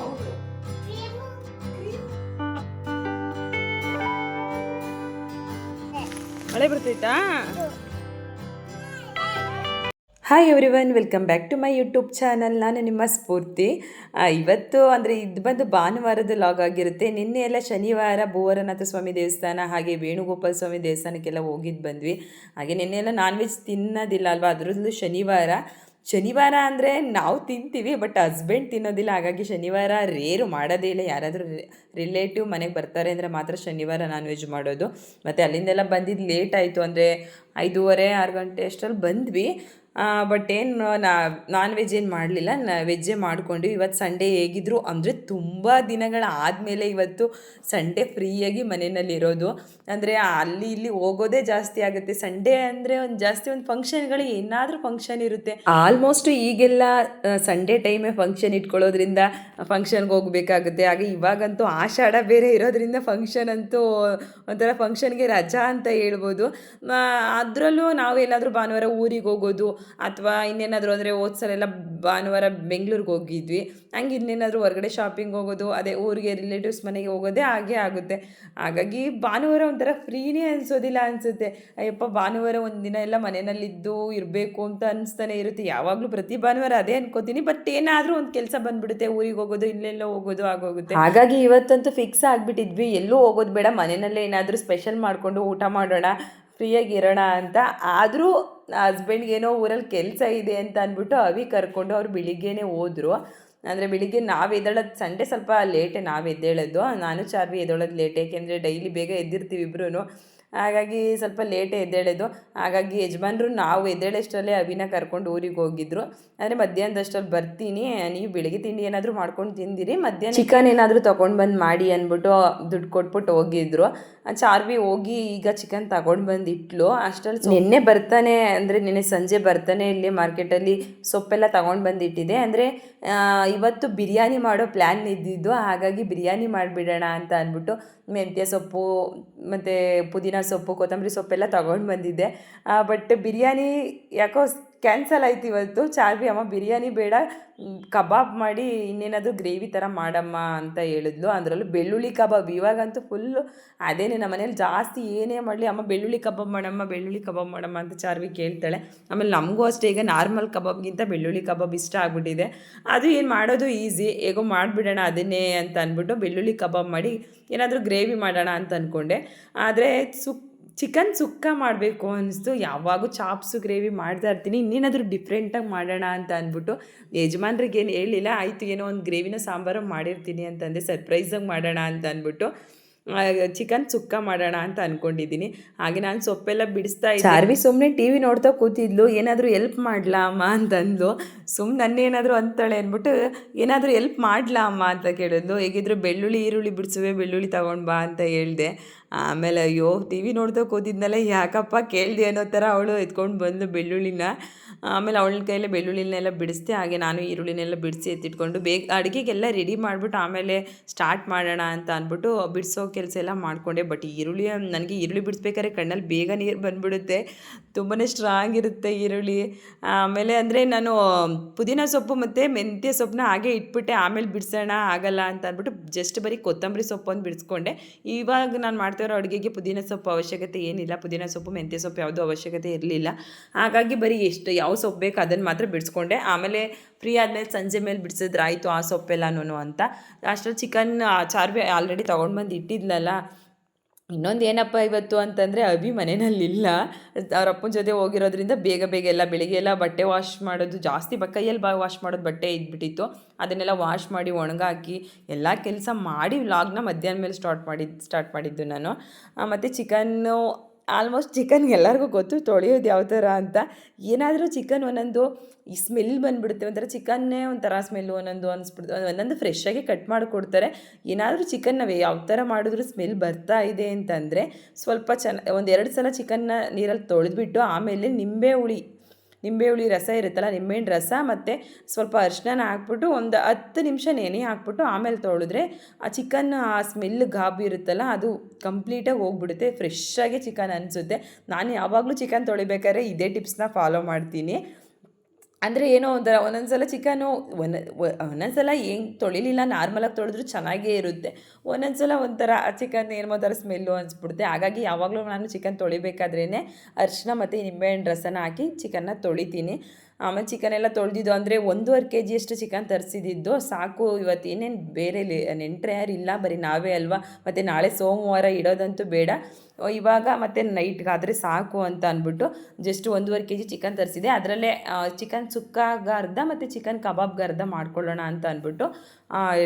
Powder ಮಳೆ ಬರ್ತೈತಾ hi everyone welcome back to my YouTube channel ನಾನು ನಿಮ್ಮ ಸ್ಫೂರ್ತಿ. ಇವತ್ತು ಅಂದರೆ ಇದು ಬಂದು ಭಾನುವಾರದ ಲಾಗ್ ಆಗಿರುತ್ತೆ. ನಿನ್ನೆ ಎಲ್ಲ ಶನಿವಾರ ಭುವರನಾಥ ಸ್ವಾಮಿ ದೇವಸ್ಥಾನ ಹಾಗೆ ವೇಣುಗೋಪಾಲ ಸ್ವಾಮಿ ದೇವಸ್ಥಾನಕ್ಕೆಲ್ಲ ಹೋಗಿದ್ದು ಬಂದ್ವಿ. ಹಾಗೆ ನಿನ್ನೆ ಎಲ್ಲ ನಾನ್ ವೆಜ್ ತಿನ್ನೋದಿಲ್ಲ ಅಲ್ವಾ? ಅದರಲ್ಲೂ ಶನಿವಾರ. ಶನಿವಾರ ಅಂದರೆ ನಾವು ತಿಂತೀವಿ ಬಟ್ ಹಸ್ಬೆಂಡ್ ತಿನ್ನೋದಿಲ್ಲ. ಹಾಗಾಗಿ ಶನಿವಾರ ರೇರು ಮಾಡೋದೇ ಇಲ್ಲ. ಯಾರಾದರೂ ರಿಲೇಟಿವ್ ಮನೆಗೆ ಬರ್ತಾರೆ ಅಂದರೆ ಮಾತ್ರ ಶನಿವಾರ ನಾನ್ ವೆಜ್ ಮಾಡೋದು. ಮತ್ತು ಅಲ್ಲಿಂದೆಲ್ಲ ಬಂದಿದ್ದು ಲೇಟ್ ಆಯಿತು ಅಂದರೆ ಐದೂವರೆ, ಆರು ಗಂಟೆ ಅಷ್ಟರಲ್ಲಿ ಬಂದ್ವಿ. ಬಟ್ ಏನು, ನಾ ನಾನ್ ವೆಜ್ ಏನು ಮಾಡಲಿಲ್ಲ. ನ ವೆಜ್ಜೇ ಮಾಡಿಕೊಂಡು ಇವತ್ತು ಸಂಡೇ ಹೇಗಿದ್ರು ಅಂದರೆ ತುಂಬ ದಿನಗಳ ಆದಮೇಲೆ ಇವತ್ತು ಸಂಡೇ ಫ್ರೀಯಾಗಿ ಮನೆಯಲ್ಲಿರೋದು ಅಂದರೆ ಅಲ್ಲಿ ಇಲ್ಲಿ ಹೋಗೋದೇ ಜಾಸ್ತಿ ಆಗುತ್ತೆ. ಸಂಡೇ ಅಂದರೆ ಒಂದು ಜಾಸ್ತಿ ಒಂದು ಫಂಕ್ಷನ್ಗಳು ಏನಾದರೂ ಫಂಕ್ಷನ್ ಇರುತ್ತೆ. ಆಲ್ಮೋಸ್ಟ್ ಈಗೆಲ್ಲ ಸಂಡೇ ಟೈಮೇ ಫಂಕ್ಷನ್ ಇಟ್ಕೊಳ್ಳೋದ್ರಿಂದ ಫಂಕ್ಷನ್ಗೆ ಹೋಗಬೇಕಾಗುತ್ತೆ. ಹಾಗೆ ಇವಾಗಂತೂ ಆಷಾಢ ಬೇರೆ ಇರೋದ್ರಿಂದ ಫಂಕ್ಷನ್ ಅಂತೂ ಒಂಥರ ಫಂಕ್ಷನ್ಗೆ ರಜಾ ಅಂತ ಹೇಳ್ಬೋದು. ಅದರಲ್ಲೂ ನಾವು ಎಲ್ಲಾದರೂ ಭಾನುವಾರ ಊರಿಗೆ ಹೋಗೋದು ಅಥವಾ ಇನ್ನೇನಾದರೂ ಅಂದರೆ ಓದ್ಸಲೆಲ್ಲ ಭಾನುವಾರ ಬೆಂಗಳೂರಿಗೆ ಹೋಗಿದ್ವಿ. ಹಂಗೆ ಇನ್ನೇನಾದರೂ ಹೊರಗಡೆ ಶಾಪಿಂಗ್ ಹೋಗೋದು, ಅದೇ ಊರಿಗೆ ರಿಲೇಟಿವ್ಸ್ ಮನೆಗೆ ಹೋಗೋದೇ ಹಾಗೆ ಆಗುತ್ತೆ. ಹಾಗಾಗಿ ಭಾನುವಾರ ಒಂಥರ ಫ್ರೀನೇ ಅನಿಸೋದಿಲ್ಲ ಅನಿಸುತ್ತೆ. ಅಯ್ಯಪ್ಪ, ಭಾನುವಾರ ಒಂದು ದಿನ ಎಲ್ಲ ಮನೆಯಲ್ಲಿದ್ದು ಇರಬೇಕು ಅಂತ ಅನಿಸ್ತಾನೆ ಇರುತ್ತೆ. ಯಾವಾಗಲೂ ಪ್ರತಿ ಭಾನುವಾರ ಅದೇ ಅನ್ಕೋತೀನಿ. ಬಟ್ ಏನಾದರೂ ಒಂದು ಕೆಲಸ ಬಂದ್ಬಿಡುತ್ತೆ. ಊರಿಗೆ ಹೋಗೋದು, ಇಲ್ಲೆಲ್ಲೋ ಹೋಗೋದು ಆಗೋಗುತ್ತೆ. ಹಾಗಾಗಿ ಇವತ್ತಂತೂ ಫಿಕ್ಸ್ ಆಗಿಬಿಟ್ಟಿದ್ವಿ. ಎಲ್ಲೂ ಹೋಗೋದು ಬೇಡ. ಮನೆಯಲ್ಲೇ ಏನಾದರೂ ಸ್ಪೆಷಲ್ ಮಾಡಿಕೊಂಡು ಊಟ ಮಾಡೋಣ ಫ್ರೀಯಾಗಿ ಇರೋಣ ಅಂತ. ಆದರೂ ಹಸ್ಬೆಂಡ್ಗೆ ಏನೋ ಊರಲ್ಲಿ ಕೆಲಸ ಇದೆ ಅಂತ ಅಂದ್ಬಿಟ್ಟು ಅವಿ ಕರ್ಕೊಂಡು ಅವ್ರು ಬೆಳಿಗ್ಗೆನೇ ಹೋದ್ರು. ಅಂದರೆ ಬೆಳಿಗ್ಗೆ ನಾವು ಎದ್ದೇಳೋದು ಸಂಡೇ ಸ್ವಲ್ಪ ಲೇಟೇ ನಾವು ಎದ್ದೇಳೋದು. ನಾನು ಚಾರ್ವಿ ಎದ್ದೇಳೋದು ಲೇಟ್ ಏಕೆಂದರೆ ಡೈಲಿ ಬೇಗ ಎದ್ದಿರ್ತೀವಿ ಇಬ್ಬರೂ ಹಾಗಾಗಿ ಸ್ವಲ್ಪ ಲೇಟೇ ಎದ್ದೇಳೋದು ಹಾಗಾಗಿ ಯಜಮಾನ್ರು ನಾವು ಎದ್ದೇಳಷ್ಟರಲ್ಲೇ ಅವಿನ ಕರ್ಕೊಂಡು ಊರಿಗೆ ಹೋಗಿದ್ರು. ಅಂದರೆ ಮಧ್ಯಾಹ್ನದಷ್ಟರಲ್ಲಿ ಬರ್ತೀನಿ ನೀವು ಬೆಳಿಗ್ಗೆ ತಿಂಡಿ ಏನಾದರೂ ಮಾಡ್ಕೊಂಡು ತಿಂದಿರಿ ಮಧ್ಯಾಹ್ನ ಚಿಕನ್ ಏನಾದರೂ ತೊಗೊಂಡು ಬಂದು ಮಾಡಿ ಅಂದ್ಬಿಟ್ಟು ದುಡ್ಡು ಕೊಟ್ಬಿಟ್ಟು ಹೋಗಿದ್ರು. ಚಾರ್ವಿ ಹೋಗಿ ಈಗ ಚಿಕನ್ ತಗೊಂಡು ಬಂದು ಇಟ್ಲು ಅಷ್ಟರಲ್ಲಿ ನಿನ್ನೆ ಬರ್ತಾನೆ ಅಂದರೆ ನಿನ್ನೆ ಸಂಜೆ ಬರ್ತಾನೆ ಇಲ್ಲಿ ಮಾರ್ಕೆಟಲ್ಲಿ ಸೊಪ್ಪೆಲ್ಲ ತಗೊಂಡು ಬಂದಿಟ್ಟಿದೆ. ಅಂದರೆ ಇವತ್ತು ಬಿರಿಯಾನಿ ಮಾಡೋ ಪ್ಲ್ಯಾನ್ ಇದ್ದಿದ್ದು ಹಾಗಾಗಿ ಬಿರಿಯಾನಿ ಮಾಡಿಬಿಡೋಣ ಅಂತ ಅಂದ್ಬಿಟ್ಟು ಮೆಂತ್ಯ ಸೊಪ್ಪು ಮತ್ತು ಪುದೀನ ಸೊಪ್ಪು ಕೊತ್ತಂಬರಿ ಸೊಪ್ಪೆಲ್ಲ ತಗೊಂಡು ಬಂದಿದ್ದೆ. ಬಟ್ ಬಿರಿಯಾನಿ ಯಾಕೋ ಕ್ಯಾನ್ಸಲ್ ಆಯ್ತು ಇವತ್ತು. ಚಾರ್ವಿ, ಅಮ್ಮ, ಬಿರಿಯಾನಿ ಬೇಡ. ಕಬಾಬ್ ಮಾಡಿ ಇನ್ನೇನಾದರೂ ಗ್ರೇವಿ ಥರ ಮಾಡಮ್ಮ ಅಂತ ಹೇಳಿದ್ಲು. ಅದರಲ್ಲೂ ಬೆಳ್ಳುಳ್ಳಿ ಕಬಾಬ್. ಇವಾಗಂತೂ ಫುಲ್ಲು ಅದೇನೇ ನಮ್ಮ ಮನೇಲಿ ಜಾಸ್ತಿ ಏನೇ ಮಾಡಲಿ, ಅಮ್ಮ, ಬೆಳ್ಳುಳ್ಳಿ ಕಬಾಬ್ ಮಾಡಮ್ಮ, ಬೆಳ್ಳುಳ್ಳಿ ಕಬಾಬ್ ಮಾಡಮ್ಮ ಅಂತ ಚಾರ್ವಿ ಕೇಳ್ತಾಳೆ. ಆಮೇಲೆ ನಮಗೂ ಅಷ್ಟೇ, ಈಗ ನಾರ್ಮಲ್ ಕಬಾಬ್ಗಿಂತ ಬೆಳ್ಳುಳ್ಳಿ ಕಬಾಬ್ ಇಷ್ಟ ಆಗ್ಬಿಟ್ಟಿದೆ. ಅದು ಏನು ಮಾಡೋದು ಈಸಿ, ಹೇಗೋ ಮಾಡಿಬಿಡೋಣ ಅದನ್ನೇ ಅಂತ ಅಂದ್ಬಿಟ್ಟು ಬೆಳ್ಳುಳ್ಳಿ ಕಬಾಬ್ ಮಾಡಿ ಏನಾದರೂ ಗ್ರೇವಿ ಮಾಡೋಣ ಅಂತ ಅಂದ್ಕೊಂಡೆ ಆದರೆ ಸುಕ್ ಚಿಕನ್ ಸುಕ್ಕ ಮಾಡಬೇಕು ಅನ್ನಿಸ್ತು ಯಾವಾಗೂ ಚಾಪ್ಸು ಗ್ರೇವಿ ಮಾಡ್ತಾ ಇರ್ತೀನಿ. ಇನ್ನೇನಾದರೂ ಡಿಫ್ರೆಂಟಾಗಿ ಮಾಡೋಣ ಅಂತ ಅಂದ್ಬಿಟ್ಟು ಯಜಮಾನ್ರಿಗೆ ಏನು ಹೇಳಿಲ್ಲ, ಆಯಿತು, ಏನೋ ಒಂದು ಗ್ರೇವಿನ ಸಾಂಬಾರು ಮಾಡಿರ್ತೀನಿ ಅಂತಂದೆ. ಸರ್ಪ್ರೈಸಾಗಿ ಮಾಡೋಣ ಅಂತ ಅಂದ್ಬಿಟ್ಟು ಚಿಕನ್ ಸುಕ್ಕ ಮಾಡೋಣ ಅಂತ ಅಂದ್ಕೊಂಡಿದ್ದೀನಿ ಹಾಗೆ ನಾನು ಸೊಪ್ಪೆಲ್ಲ ಬಿಡಿಸ್ತಾ ಇದ್ದೆ. ಚಾರ್ವಿ ಸುಮ್ಮನೆ ಟಿ ವಿ ನೋಡ್ತಾ ಕೂತಿದ್ಲು. ಏನಾದರೂ ಎಲ್ಪ್ ಮಾಡ್ಲಾ ಅಮ್ಮ ಸುಮ್ಮನೆ ನನ್ನೇನಾದರೂ ಅಂತಾಳೆ ಅಂದ್ಬಿಟ್ಟು, ಏನಾದರೂ ಎಲ್ಪ್ ಅಮ್ಮ? ಅಂತ ಕೇಳಿದ್ಲು. ಹೇಗಿದ್ರು ಬೆಳ್ಳುಳ್ಳಿ, ಈರುಳ್ಳಿ ಬಿಡಿಸುವೆ, ಬೆಳ್ಳುಳ್ಳಿ ತಗೊಂಡು ಬಾ ಅಂತ ಹೇಳಿದೆ. ಆಮೇಲೆ ಅಯ್ಯೋ, ಟಿ ವಿ ನೋಡ್ತಾ ಕೂತಿದ್ನಲ್ಲ, ಯಾಕಪ್ಪ ಕೇಳಿದೆ ಅನ್ನೋ ಥರ ಅವಳು ಎತ್ಕೊಂಡು ಬಂದು ಬೆಳ್ಳುಳ್ಳಿನ. ಆಮೇಲೆ ಅವಳ ಕೈಯಲ್ಲೇ ಬೆಳ್ಳುಳ್ಳಿನೆಲ್ಲ ಬಿಡಿಸ್ದೆ, ಹಾಗೆ ನಾನು ಈರುಳ್ಳಿನೆಲ್ಲ ಬಿಡಿಸಿ ಎತ್ತಿಟ್ಕೊಂಡು ಬೇಗ ಅಡುಗೆಗೆಲ್ಲ ರೆಡಿ ಮಾಡಿಬಿಟ್ಟು ಆಮೇಲೆ ಸ್ಟಾರ್ಟ್ ಮಾಡೋಣ ಅಂತ ಅಂದ್ಬಿಟ್ಟು ಬಿಡಿಸೋ ಕೆಲಸ ಎಲ್ಲ ಮಾಡಿಕೊಂಡೆ. ಬಟ್ ಈರುಳ್ಳಿ ನನಗೆ ಈರುಳ್ಳಿ ಬಿಡಿಸ್ಬೇಕಾದ್ರೆ ಕಣ್ಣಲ್ಲಿ ಬೇಗ ನೀರು ಬಂದ್ಬಿಡುತ್ತೆ. ತುಂಬಾ ಸ್ಟ್ರಾಂಗ್ ಇರುತ್ತೆ ಈರುಳ್ಳಿ. ಆಮೇಲೆ ಅಂದರೆ ನಾನು, ಪುದೀನ ಸೊಪ್ಪು ಮತ್ತು ಮೆಂತ್ಯ ಸೊಪ್ಪನ್ನ ಹಾಗೆ ಇಟ್ಬಿಟ್ಟೆ, ಆಮೇಲೆ ಬಿಡಿಸೋಣ ಆಗಲ್ಲ ಅಂತ ಅಂದ್ಬಿಟ್ಟು ಜಸ್ಟ್ ಬರೀ ಕೊತ್ತಂಬರಿ ಸೊಪ್ಪು ಅಂತ ಬಿಡಿಸ್ಕೊಂಡೆ. ಇವಾಗ ನಾನು ಮಾಡ್ತಿರೋ ಅಡುಗೆಗೆ ಪುದೀನ ಸೊಪ್ಪು ಅವಶ್ಯಕತೆ ಏನಿಲ್ಲ. ಪುದೀನ ಸೊಪ್ಪು, ಮೆಂತ್ಯ ಸೊಪ್ಪು ಯಾವುದೂ ಅವಶ್ಯಕತೆ ಇರಲಿಲ್ಲ. ಹಾಗಾಗಿ ಬರೀ ಎಷ್ಟು ಯಾವ ಸೊಪ್ಪು ಬೇಕು ಅದನ್ನು ಮಾತ್ರ ಬಿಡಿಸ್ಕೊಂಡೆ. ಆಮೇಲೆ ಫ್ರೀ ಆದಮೇಲೆ ಸಂಜೆ ಮೇಲೆ ಬಿಡಿಸಿದ್ರೆ ಆಯಿತು ಆ ಸೊಪ್ಪೆಲ್ಲನೂ ಅಂತ. ಅಷ್ಟರಲ್ಲಿ ಚಿಕನ್ ಚಾರ್ಬಿ ಆಲ್ರೆಡಿ ತೊಗೊಂಡು ಬಂದು ಇಟ್ಟಿದ್ಲಲ್ಲ ಇನ್ನೊಂದು ಏನಪ್ಪ ಇವತ್ತು ಅಂತಂದರೆ ಅಭಿ ಮನೆಯಲ್ಲಿಲ್ಲ. ಅವ್ರ ಅಪ್ಪನ ಜೊತೆ ಹೋಗಿರೋದ್ರಿಂದ ಬೇಗ ಬೇಗ ಎಲ್ಲ ಬೆಳಿಗ್ಗೆ ಎಲ್ಲ ಬಟ್ಟೆ ವಾಶ್ ಮಾಡೋದು, ಜಾಸ್ತಿ ಬ ಬಾ ವಾಶ್ ಮಾಡೋದು ಬಟ್ಟೆ ಇದ್ಬಿಟ್ಟಿತ್ತು. ಅದನ್ನೆಲ್ಲ ವಾಶ್ ಮಾಡಿ ಒಣಗಾಕಿ ಎಲ್ಲ ಕೆಲಸ ಮಾಡಿ ಲಾಗ್ನ ಮಧ್ಯಾಹ್ನ ಮೇಲೆ ಸ್ಟಾರ್ಟ್ ಮಾಡಿದ್ದು ಸ್ಟಾರ್ಟ್ ಮಾಡಿದ್ದು ನಾನು. ಮತ್ತು ಚಿಕನ್ನು ಆಲ್ಮೋಸ್ಟ್ ಚಿಕನ್ ಎಲ್ಲರಿಗೂ ಗೊತ್ತು ತೊಳೆಯೋದು ಯಾವ ಥರ ಅಂತ. ಏನಾದರೂ ಚಿಕನ್ ಒಂದೊಂದು ಈ ಸ್ಮೆಲ್ ಬಂದುಬಿಡುತ್ತೆ, ಒಂಥರ ಚಿಕನ್ನೇ ಒಂಥರ ಸ್ಮೆಲ್ಲು ಒಂದೊಂದು ಅನಿಸ್ಬಿಡ್ತು. ಒಂದೊಂದು ಫ್ರೆಶ್ಶಾಗಿ ಕಟ್ ಮಾಡಿಕೊಡ್ತಾರೆ. ಏನಾದರೂ ಚಿಕನ್ ನಾವು ಯಾವ ಥರ ಮಾಡಿದ್ರು ಸ್ಮೆಲ್ ಬರ್ತಾ ಇದೆ ಅಂತಂದರೆ ಸ್ವಲ್ಪ ಚೆನ್ನ ಒಂದು ಎರಡು ಸಲ ಚಿಕನ್ನ ನೀರಲ್ಲಿ ತೊಳೆದ್ಬಿಟ್ಟು ಆಮೇಲೆ ನಿಂಬೆ ಹುಳಿ ನಿಂಬೆ ಹುಳಿ ರಸ ಇರುತ್ತಲ್ಲ, ನಿಂಬೆಹಣ್ಣು ರಸ ಮತ್ತು ಸ್ವಲ್ಪ ಅರಿಶಿನ ಹಾಕ್ಬಿಟ್ಟು ಒಂದು ಹತ್ತು ನಿಮಿಷ ನೆನೆ ಹಾಕ್ಬಿಟ್ಟು ಆಮೇಲೆ ತೊಳೆದ್ರೆ ಆ ಚಿಕನ್ ಆ ಸ್ಮೆಲ್ ಗಾಬಿ ಇರುತ್ತಲ್ಲ, ಅದು ಕಂಪ್ಲೀಟಾಗಿ ಹೋಗ್ಬಿಡುತ್ತೆ ಫ್ರೆಶ್ಶಾಗಿ ಚಿಕನ್ ಅನಿಸುತ್ತೆ. ನಾನು ಯಾವಾಗಲೂ ಚಿಕನ್ ತೊಳಿಬೇಕಾದ್ರೆ ಇದೇ ಟಿಪ್ಸ್ನ ಫಾಲೋ ಮಾಡ್ತೀನಿ. ಅಂದರೆ ಏನೋ ಒಂಥರ ಒಂದೊಂದು ಸಲ ಚಿಕನು ಒಂದ ಒಂದೊಂದು ಸಲ ಹೆಂಗೆ ತೊಳಿಲಿಲ್ಲ ನಾರ್ಮಲಾಗಿ ತೊಳೆದ್ರೂ ಚೆನ್ನಾಗೇ ಇರುತ್ತೆ. ಒಂದೊಂದು ಸಲ ಒಂಥರ ಚಿಕನ್ ಏನೋ ಥರ ಸ್ಮೆಲ್ಲು ಅನಿಸ್ಬಿಡುತ್ತೆ. ಹಾಗಾಗಿ ಯಾವಾಗಲೂ ನಾನು ಚಿಕನ್ ತೊಳಿಬೇಕಾದ್ರೇ ಅರಿಶಿನ ಮತ್ತು ನಿಂಬೆಹಣ್ಣು ರಸನ ಹಾಕಿ ಚಿಕನ್ನ ತೊಳಿತೀನಿ. ಆಮೇಲೆ ಚಿಕನ್ ಎಲ್ಲ ತೊಳೆದಿದ್ದು ಅಂದರೆ ಒಂದೂವರೆ ಕೆ ಜಿಯಷ್ಟು ಚಿಕನ್ ತರಿಸಿದ್ದು ಸಾಕು ಇವತ್ತು ಏನೇನು ಬೇರೆ ನೆಂಟ್ರೆ ಯಾರು ಇಲ್ಲ, ಬರೀ ನಾವೇ ಅಲ್ವಾ? ಮತ್ತು ನಾಳೆ ಸೋಮವಾರ ಇಡೋದಂತೂ ಬೇಡ. ಇವಾಗ ಮತ್ತು ನೈಟ್ಗಾದರೆ ಸಾಕು ಅಂತ ಅಂದ್ಬಿಟ್ಟು ಜಸ್ಟ್ ಒಂದೂವರೆ ಕೆ ಜಿ ಚಿಕನ್ ತರಿಸಿದೆ. ಅದರಲ್ಲೇ ಚಿಕನ್ ಸುಕ್ಕಾಗ ಅರ್ಧ ಮತ್ತು ಚಿಕನ್ ಕಬಾಬ್ಗೆ ಅರ್ಧ ಮಾಡ್ಕೊಳ್ಳೋಣ ಅಂತ ಅಂದ್ಬಿಟ್ಟು